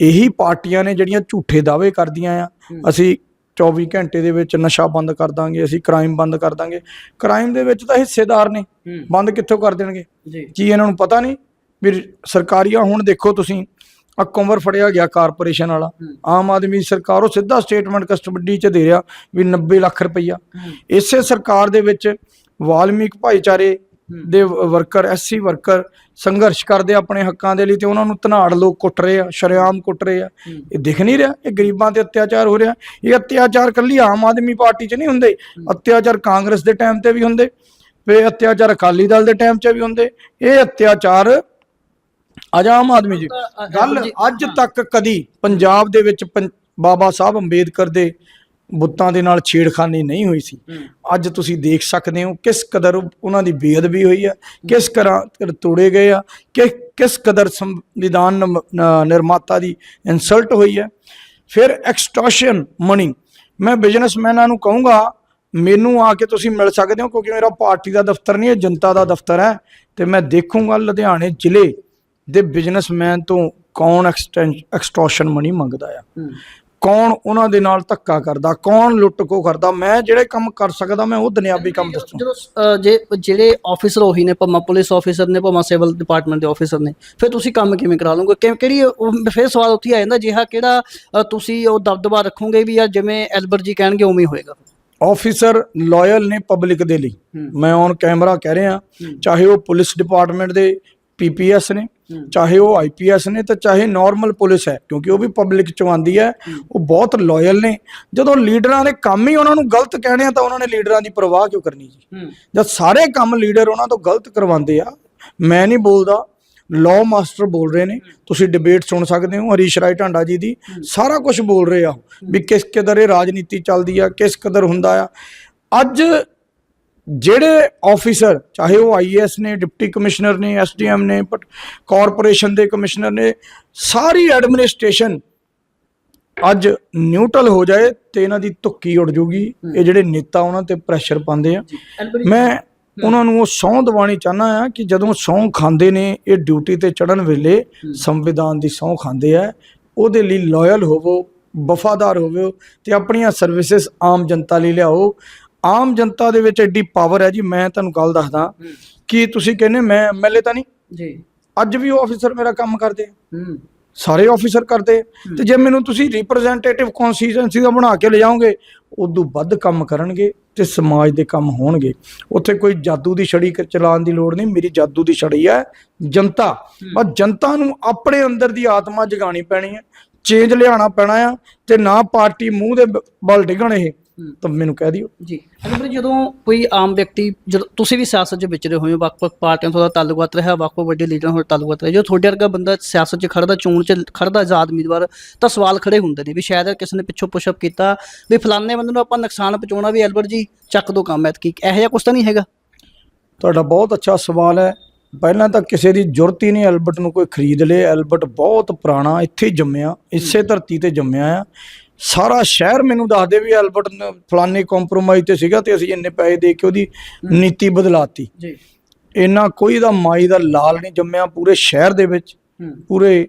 ਇਹੀ ਪਾਰਟੀਆਂ ਨੇ ਜਿਹੜੀਆਂ ਝੂਠੇ ਦਾਅਵੇ ਕਰਦੀਆਂ ਆ। ਅਸੀਂ 24 ਘੰਟੇ ਦੇ ਵਿੱਚ ਨਸ਼ਾ ਬੰਦ ਕਰ ਦਾਂਗੇ ਅਸੀਂ ਕ੍ਰਾਈਮ ਬੰਦ ਕਰ ਦਾਂਗੇ। ਕ੍ਰਾਈਮ ਦੇ ਵਿੱਚ ਤਾਂ ਹਿੱਸੇਦਾਰ ਨੇ ਬੰਦ ਕਿੱਥੋਂ ਕਰ ਦੇਣਗੇ? ਜੀ। ਕੀ ਇਹਨਾਂ ਨੂੰ ਪਤਾ ਨਹੀਂ ਵੀ ਸਰਕਾਰੀਆ ਹੁਣ ਦੇਖੋ ਤੁਸੀਂ ਆ ਕੁੰਵਰ ਫੜਿਆ ਗਿਆ ਕਾਰਪੋਰੇਸ਼ਨ ਵਾਲਾ। ਆਮ ਆਦਮੀ ਸਰਕਾਰ ਉਹ ਸਿੱਧਾ ਸਟੇਟਮੈਂਟ ਕਸਟਡੀ ਚ ਦੇ ਰਿਹਾ ਵੀ 90 ਲੱਖ ਰੁਪਈਆ। ਇਸੇ ਸਰਕਾਰ ਦੇ ਵਿੱਚ ਵਾਲਮੀਕ ਭਾਈਚਾਰੇ ਦੇ ਵਰਕਰ ਐਸਸੀ ਵਰਕਰ ਸੰਘਰਸ਼ ਕਰਦੇ ਆਪਣੇ ਹੱਕਾਂ ਦੇ ਲਈ ਤੇ ਉਹਨਾਂ ਨੂੰ ਧਨਾੜ ਲੋਕ ਕੁੱਟ ਰਹੇ ਆ ਸ਼ਰੇਆਮ ਕੁੱਟ ਰਹੇ ਆ। ਇਹ ਦਿਖ ਨਹੀਂ ਰਿਹਾ ਇਹ ਗਰੀਬਾਂ ਤੇ ਅਤਿਆਚਾਰ ਹੋ ਰਿਹਾ। ਇਹ ਅਤਿਆਚਾਰ ਕੱਲੀ ਆਮ ਆਦਮੀ ਪਾਰਟੀ 'ਚ ਨਹੀਂ ਹੁੰਦੇ ਅਤਿਆਚਾਰ ਕਾਂਗਰਸ ਦੇ ਟਾਈਮ ਤੇ ਵੀ ਹੁੰਦੇ ਵੇ ਅਤਿਆਚਾਰ ਅਕਾਲੀ ਦਲ ਦੇ ਟਾਈਮ 'ਚ ਵੀ ਹੁੰਦੇ। ਇਹ ਅਤਿਆਚਾਰ ਅੱਜ ਆਮ ਆਦਮੀ ਜੀ ਗੱਲ ਅੱਜ ਤੱਕ ਕਦੀ ਪੰਜਾਬ ਦੇ ਵਿੱਚ ਬਾਬਾ ਸਾਹਿਬ ਅੰਬੇਦਕਰ ਦੇ ਬੁੱਤਾਂ ਦੇ ਨਾਲ ਛੇੜਖਾਨੀ ਨਹੀਂ ਹੋਈ ਸੀ। ਅੱਜ ਤੁਸੀਂ ਦੇਖ ਸਕਦੇ ਹੋ ਕਿਸ ਕਦਰ ਉਹਨਾਂ ਦੀ ਬੇਅਦਬੀ ਹੋਈ ਹੈ ਕਿਸ ਕਰਾਂ ਤੋੜੇ ਗਏ ਆ ਕਿ ਕਿਸ ਕਦਰ ਸੰਵਿਧਾਨ ਨਿਰਮਾਤਾ ਦੀ ਇਨਸਲਟ ਹੋਈ ਹੈ ਫਿਰ ਐਕਸਟੋਰਸ਼ਨ ਮਨੀ ਮੈਂ ਬਿਜ਼ਨਸਮੈਨਾਂ ਨੂੰ ਕਹੂੰਗਾ ਮੈਨੂੰ ਆ ਕੇ ਤੁਸੀਂ ਮਿਲ ਸਕਦੇ ਹੋ ਕਿਉਂਕਿ ਮੇਰਾ ਪਾਰਟੀ ਦਾ ਦਫ਼ਤਰ ਨਹੀਂ ਹੈ ਜਨਤਾ ਦਾ ਦਫ਼ਤਰ ਹੈ ਤੇ ਮੈਂ ਦੇਖੂੰਗਾ ਲੁਧਿਆਣੇ ਜ਼ਿਲ੍ਹੇ ਦੇ ਬਿਜ਼ਨਸਮੈਨ ਤੋਂ ਕੌਣ ਐਕਸਟੋਰਸ਼ਨ ਮਨੀ ਮੰਗਦਾ ਆ। ਕੌਣ ਉਹਨਾਂ ਦੇ ਨਾਲ ਧੱਕਾ ਕਰਦਾ ਕੌਣ ਲੁੱਟ ਖੋ ਕਰਦਾ ਮੈਂ ਜਿਹੜੇ ਕੰਮ ਕਰ ਸਕਦਾ ਮੈਂ ਉਹ ਦੁਨਿਆਵੀ ਕੰਮ ਦੱਸੂ। ਜਦੋਂ ਜੇ ਜਿਹੜੇ ਆਫੀਸਰ ਉਹੀ ਨੇ ਭਾਵੇਂ ਪੁਲਿਸ ਆਫੀਸਰ ਨੇ ਭਾਵੇਂ ਸਿਵਲ ਡਿਪਾਰਟਮੈਂਟ ਦੇ ਆਫੀਸਰ ਨੇ ਫਿਰ ਤੁਸੀਂ ਕੰਮ ਕਿਵੇਂ ਕਰਾ ਲਓਗੇ? ਕਿ- ਕਿਹੜੀ ਉਹ- ਫਿਰ ਸਵਾਲ ਉੱਥੇ ਆ ਜਾਂਦਾ ਜਿਹਾ ਕਿਹੜਾ ਤੁਸੀਂ ਉਹ ਦਬਦਬਾ ਰੱਖੋਗੇ ਵੀ ਯਾਰ ਜਿਵੇਂ ਐਲਬਰਟ ਜੀ ਕਹਿਣਗੇ ਉਵੇਂ ਹੀ ਹੋਏਗਾ। ਆਫੀਸਰ ਲਾਇਲ ਨੇ ਪਬਲਿਕ ਦੇ ਲਈ। ਮੈਂ ਔਨ ਕੈਮਰਾ ਕਹਿ ਰਿਹਾ ਚਾਹੇ ਉਹ ਪੁਲਿਸ ਡਿਪਾਰਟਮੈਂਟ ਦੇ ਪੀਪੀਐਸ ਨੇ ਚਾਹੇ ਉਹ ਆਈਪੀਐਸ ਨੇ ਤੇ ਚਾਹੇ ਨਾਰਮਲ ਪੁਲਿਸ ਹੈ ਕਿਉਂਕਿ ਉਹ ਵੀ ਪਬਲਿਕ ਚ ਆਉਂਦੀ ਹੈ। ਉਹ ਬਹੁਤ ਲਾਇਲ ਨੇ। ਜਦੋਂ ਲੀਡਰਾਂ ਦੇ ਕੰਮ ਹੀ ਉਹਨਾਂ ਨੂੰ ਗਲਤ ਕਹਿਣੇ ਆ ਤਾਂ ਉਹਨਾਂ ਨੇ ਲੀਡਰਾਂ ਦੀ ਪਰਵਾਹ ਕਿਉਂ ਕਰਨੀ ਜੀ? ਜਦ ਸਾਰੇ ਕੰਮ ਲੀਡਰ ਉਹਨਾਂ ਤੋਂ ਗਲਤ ਕਰਵਾਉਂਦੇ ਆ ਮੈਂ ਨਹੀਂ ਬੋਲਦਾ ਲਾਅ ਮਾਸਟਰ ਬੋਲ ਰਹੇ ਨੇ। ਤੁਸੀਂ ਡਿਬੇਟ ਸੁਣ ਸਕਦੇ ਹੋ ਹਰੀਸ਼ ਰਾਏ ਢਾਂਡਾ ਜੀ ਦੀ। ਸਾਰਾ ਕੁਝ ਬੋਲ ਰਹੇ ਆ ਵੀ ਕਿਸ ਕਦਰ ਇਹ ਰਾਜਨੀਤੀ ਚੱਲਦੀ ਆ ਕਿਸ ਕਦਰ ਹੁੰਦਾ ਆ। ਅੱਜ ਜਿਹੜੇ ਆਫੀਸਰ ਚਾਹੇ ਉਹ ਆਈਐਸ ਨੇ ਡਿਪਟੀ ਕਮਿਸ਼ਨਰ ਨੇ ਐਸਡੀਐਮ ਨੇ ਬਟ ਕਾਰਪੋਰੇਸ਼ਨ ਦੇ ਕਮਿਸ਼ਨਰ ਨੇ ਸਾਰੀ ਐਡਮਿਨਿਸਟ੍ਰੇਸ਼ਨ ਅੱਜ ਨਿਊਟਰਲ ਹੋ ਜਾਏ ਤੇ ਇਹਨਾਂ ਦੀ ਧੁੱਕੀ ਉੱਡ ਜੂਗੀ ਇਹ ਜਿਹੜੇ ਨੇਤਾ ਉਹਨਾਂ ਤੇ ਪ੍ਰੈਸ਼ਰ ਪਾਉਂਦੇ ਆ। ਮੈਂ ਉਹਨਾਂ ਨੂੰ ਉਹ ਸਹੁੰ ਦਿਵਾਣੀ ਚਾਹਨਾ ਆ ਕਿ ਜਦੋਂ ਸਹੁੰ ਖਾਂਦੇ ਨੇ ਇਹ ਡਿਊਟੀ ਤੇ ਚੜਨ ਵੇਲੇ ਸੰਵਿਧਾਨ ਦੀ ਸਹੁੰ ਖਾਂਦੇ ਆ। ਉਹਦੇ ਲਈ ਲਾਇਲ ਹੋਵੋ ਵਫਾਦਾਰ ਹੋਵੋ ਤੇ ਆਪਣੀਆਂ ਸਰਵਿਸਿਜ਼ ਆਮ ਜਨਤਾ ਲਈ ਲਿਆਓ। ਆਮ ਜਨਤਾ ਦੇ ਵਿੱਚ ਐਡੀ ਪਾਵਰ ਹੈ ਜੀ ਮੈਂ ਤੁਹਾਨੂੰ ਗੱਲ ਦੱਸਦਾ। ਕਿ ਤੁਸੀਂ ਕਹਿੰਦੇ ਮੈਂ ਐਮਐਲਏ ਤਾਂ ਨਹੀਂ? ਜੀ। ਅੱਜ ਵੀ ਉਹ ਆਫੀਸਰ ਮੇਰਾ ਕੰਮ ਕਰਦੇ ਹੂੰ। ਸਾਰੇ ਆਫੀਸਰ ਕਰਦੇ ਤੇ ਜੇ ਮੈਨੂੰ ਤੁਸੀਂ ਰਿਪਰੈਜ਼ੈਂਟੇਟਿਵ ਕਨਸਟੀਟੂਐਂਸੀ ਦਾ ਬਣਾ ਕੇ ਲਿਜਾਓਗੇ ਉਦੋਂ ਵੱਧ ਕੰਮ ਕਰਨਗੇ ਤੇ ਸਮਾਜ ਦੇ ਕੰਮ ਹੋਣਗੇ। ਉੱਥੇ ਕੋਈ ਜਾਦੂ ਦੀ ਛੜੀ ਚਲਾਉਣ ਦੀ ਲੋੜ ਨਹੀਂ ਮੇਰੀ ਜਾਦੂ ਦੀ ਛੜੀ ਹੈ ਜਨਤਾ। ਬਸ ਜਨਤਾ ਨੂੰ ਆਪਣੇ ਅੰਦਰ ਦੀ ਆਤਮਾ ਜਗਾਣੀ ਪੈਣੀ ਹੈ। ਚੇਂਜ ਲਿਆਉਣਾ ਪੈਣਾ ਆ ਤੇ ਨਾ ਪਾਰਟੀ ਮੂੰਹ ਦੇ ਬਲ ਡਿੱਗਣ ਇਹ। ਤਾਂ ਮੈਨੂੰ ਕਹਿ ਦਿਓ। ਜੀ। ਅਗਰ ਜਦੋਂ ਕੋਈ ਆਮ ਵਿਅਕਤੀ ਜਦੋਂ ਤੁਸੀਂ ਵੀ ਸਿਆਸਤ 'ਚ ਵਿਚਰੇ ਹੋਏ ਹੋ ਵੱਖ-ਵੱਖ ਪਾਰਟੀਆਂ ਤੋਂ ਤਾਲੁਕਾਤ ਰਿਹਾ ਵੱਖ-ਵੱਖ ਵੱਡੇ ਲੀਡਰਾਂ ਨਾਲ ਤਾਲੁਕਾਤ ਰਿਹਾ ਜੋ ਤੁਹਾਡੇ ਵਰਗਾ ਬੰਦਾ ਸਿਆਸਤ 'ਚ ਖੜਦਾ ਚੋਣ 'ਚ ਖੜਦਾ ਆਜ਼ਾਦ ਉਮੀਦਵਾਰ ਤਾਂ ਸਵਾਲ ਖੜੇ ਹੁੰਦੇ ਨੇ ਵੀ ਸ਼ਾਇਦ ਕਿਸੇ ਨੇ ਪਿੱਛੋਂ ਪੁਸ਼ਅਪ ਕੀਤਾ ਵੀ ਫਲਾਣੇ ਬੰਦੇ ਨੂੰ ਆਪਾਂ ਨੁਕਸਾਨ ਪਹੁੰਚਾਉਣਾ ਵੀ ਐਲਬਰਟ ਜੀ ਚੱਕ ਦੋ ਕੰਮ ਐਤਕੀ। ਇਹੋ ਜਿਹਾ ਕੁਛ ਤਾਂ ਨਹੀਂ ਹੈਗਾ? ਤੁਹਾਡਾ ਬਹੁਤ ਅੱਛਾ ਸਵਾਲ ਹੈ। ਪਹਿਲਾਂ ਤਾਂ ਕਿਸੇ ਦੀ ਜ਼ਰੂਰਤ ਹੀ ਨਹੀਂ ਐਲਬਰਟ ਨੂੰ ਕੋਈ ਖਰੀਦ ਲੇ ਐਲਬਰਟ ਬਹੁਤ ਪੁਰਾਣਾ ਇੱਥੇ ਜੰਮਿਆ ਇਸੇ ਧਰਤੀ ਤੇ ਜੰਮਿਆ ਆ। ਸਾਰਾ ਸ਼ਹਿਰ ਮੈਨੂੰ ਦੱਸਦੇ ਵੀ ਐਲਬਰਟ ਨੇ ਫਲਾਣੇ ਕੰਪਰੋਮਾਈਜ਼ ਤੇ ਸੀਗਾ ਤੇ ਅਸੀਂ ਇੰਨੇ ਪੈਸੇ ਦੇ ਕੇ ਉਹਦੀ ਨੀਤੀ ਬਦਲਾਤੀ। ਜੀ। ਇੰਨਾ ਕੋਈ ਦਾ ਮਾਈ ਦਾ ਲਾਲ ਨਹੀਂ ਜੰਮਿਆ ਪੂਰੇ ਸ਼ਹਿਰ ਦੇ ਵਿੱਚ ਪੂਰੇ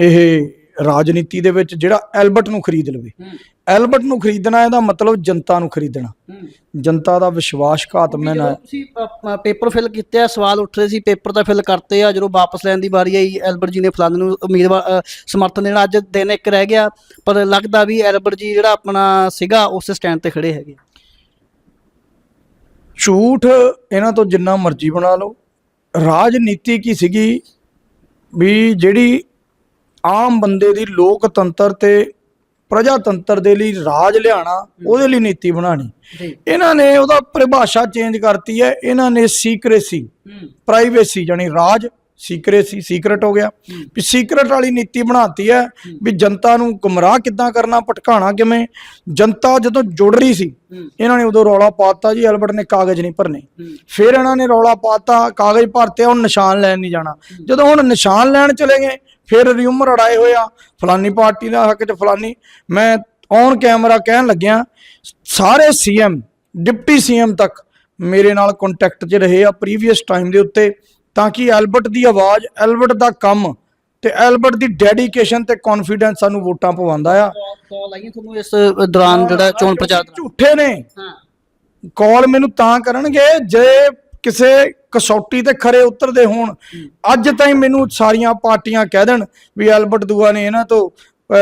ਇਹ ਰਾਜਨੀਤੀ ਦੇ ਵਿੱਚ ਜਿਹੜਾ ਐਲਬਰਟ ਨੂੰ ਖਰੀਦ ਲਵੇ। ਐਲਬਰਟ ਨੂੰ ਖਰੀਦਣਾ ਇਹਦਾ ਮਤਲਬ ਜਨਤਾ ਨੂੰ ਖਰੀਦਣਾ। ਜਨਤਾ ਦਾ ਵਿਸ਼ਵਾਸਘਾਤ ਮੈਂ ਨਾ। ਤੁਸੀਂ ਪੇਪਰ ਫਿਲ ਕੀਤੇ ਆ ਸਵਾਲ ਉੱਠ ਰਹੇ ਸੀ ਪੇਪਰ ਤਾਂ ਫਿਲ ਕਰਤੇ ਆ ਜਦੋਂ ਵਾਪਸ ਲੈਣ ਦੀ ਵਾਰੀ ਆਈ ਐਲਬਰਟ ਜੀ ਨੇ ਫਲਾਣੇ ਨੂੰ ਉਮੀਦਵਾਰ ਸਮਰਥਨ ਦੇਣਾ ਅੱਜ ਦਿਨ ਇੱਕ ਰਹਿ ਗਿਆ ਪਰ ਲੱਗਦਾ ਵੀ ਐਲਬਰਟ ਜੀ ਜਿਹੜਾ ਆਪਣਾ ਸੀਗਾ ਉਸ ਸਟੈਂਡ ਤੇ ਖੜੇ ਹੈਗੇ। ਝੂਠ ਇਹਨਾਂ ਤੋਂ ਜਿੰਨਾ ਮਰਜ਼ੀ ਬਣਾ ਲਓ। ਰਾਜਨੀਤੀ ਕੀ ਸੀਗੀ? ਵੀ ਜਿਹੜੀ ਆਮ ਬੰਦੇ ਦੀ ਲੋਕਤੰਤਰ ਤੇ ਪ੍ਰਜਾਤੰਤਰ ਦੇ ਲਈ ਰਾਜ ਲਿਆਣਾ ਉਹਦੇ ਲਈ ਨੀਤੀ ਬਣਾਣੀ ਇਹਨਾਂ ਨੇ ਉਹਦਾ ਪਰਿਭਾਸ਼ਾ ਚੇਂਜ ਕਰਤੀ ਹੈ। ਇਹਨਾਂ ਨੇ ਸੀਕ੍ਰੇਸੀ ਪ੍ਰਾਈਵੇਸੀ ਜਾਨੀ ਰਾਜ ਸੀਕ੍ਰੇਸੀ ਸੀਕ੍ਰੇਟ ਹੋ ਗਿਆ। ਵੀ ਸੀਕ੍ਰੇਟ ਵਾਲੀ ਨੀਤੀ ਬਣਾਤੀ ਹੈ ਵੀ ਜਨਤਾ ਨੂੰ ਗੁੰਮਰਾਹ ਕਿੱਦਾਂ ਕਰਨਾ ਭਟਕਾਣਾ ਕਿਵੇਂ? ਜਨਤਾ ਜਦੋਂ ਜੁੜ ਰਹੀ ਸੀ ਇਹਨਾਂ ਨੇ ਉਦੋਂ ਰੌਲਾ ਪਾਤਾ ਜੀ ਐਲਬਰਟ ਨੇ ਕਾਗਜ਼ ਨਹੀਂ ਭਰਨੇ। ਫਿਰ ਇਹਨਾਂ ਨੇ ਰੌਲਾ ਪਾਤਾ ਕਾਗਜ਼ ਭਰਤੇ ਹੁਣ ਨਿਸ਼ਾਨ ਲੈਣ ਨਹੀਂ ਜਾਣਾ। ਜਦੋਂ ਹੁਣ ਨਿਸ਼ਾਨ ਲੈਣ ਚਲੇ ਗਏ ਫਿਰ ਰਿਊਮਰ ਅੜਾਏ ਹੋਇਆ ਫਲਾਨੀ ਪਾਰਟੀ ਦਾ ਹੱਕ 'ਚ ਫਲਾਨੀ। ਮੈਂ ਔਨ ਕੈਮਰਾ ਕਹਿਣ ਲੱਗਿਆ ਸਾਰੇ ਸੀਐਮ ਡਿਪਟੀ ਸੀਐਮ ਤੱਕ ਮੇਰੇ ਨਾਲ ਕੰਟੈਕਟ 'ਚ ਰਹੇ ਆ ਪ੍ਰੀਵੀਅਸ ਟਾਈਮ ਦੇ ਉੱਤੇ। ਤਾਂ ਕਿ ਐਲਬਰਟ ਦੀ ਆਵਾਜ਼ ਐਲਬਰਟ ਦਾ ਕੰਮ ਤੇ ਐਲਬਰਟ ਦੀ ਡੈਡੀਕੇਸ਼ਨ ਤੇ ਕੌਨਫੀਡੈਂਸ ਸਾਨੂੰ ਵੋਟਾਂ ਪਵਾਉਂਦਾ ਆ। ਕਾਲ ਆਈਆਂ ਤੁਹਾਨੂੰ ਇਸ ਦੌਰਾਨ ਜਿਹੜਾ ਚੋਣ ਪ੍ਰਚਾਰ? ਝੂਠੇ ਨੇ। ਹਾਂ। ਕਾਲ ਮੈਨੂੰ ਤਾਂ ਕਰਨਗੇ ਜੇ ਕਿਸੇ ਕਸੌਟੀ ਤੇ ਖਰੇ ਉਤਰਦੇ ਹੋਣ ਅੱਜ ਤਾਈਂ ਮੈਨੂੰ ਸਾਰੀਆਂ ਪਾਰਟੀਆਂ ਕਹਿ ਦੇਣ ਵੀ ਐਲਬਰਟ ਦੂਆ ਨੇ ਇਹਨਾਂ ਤੋਂ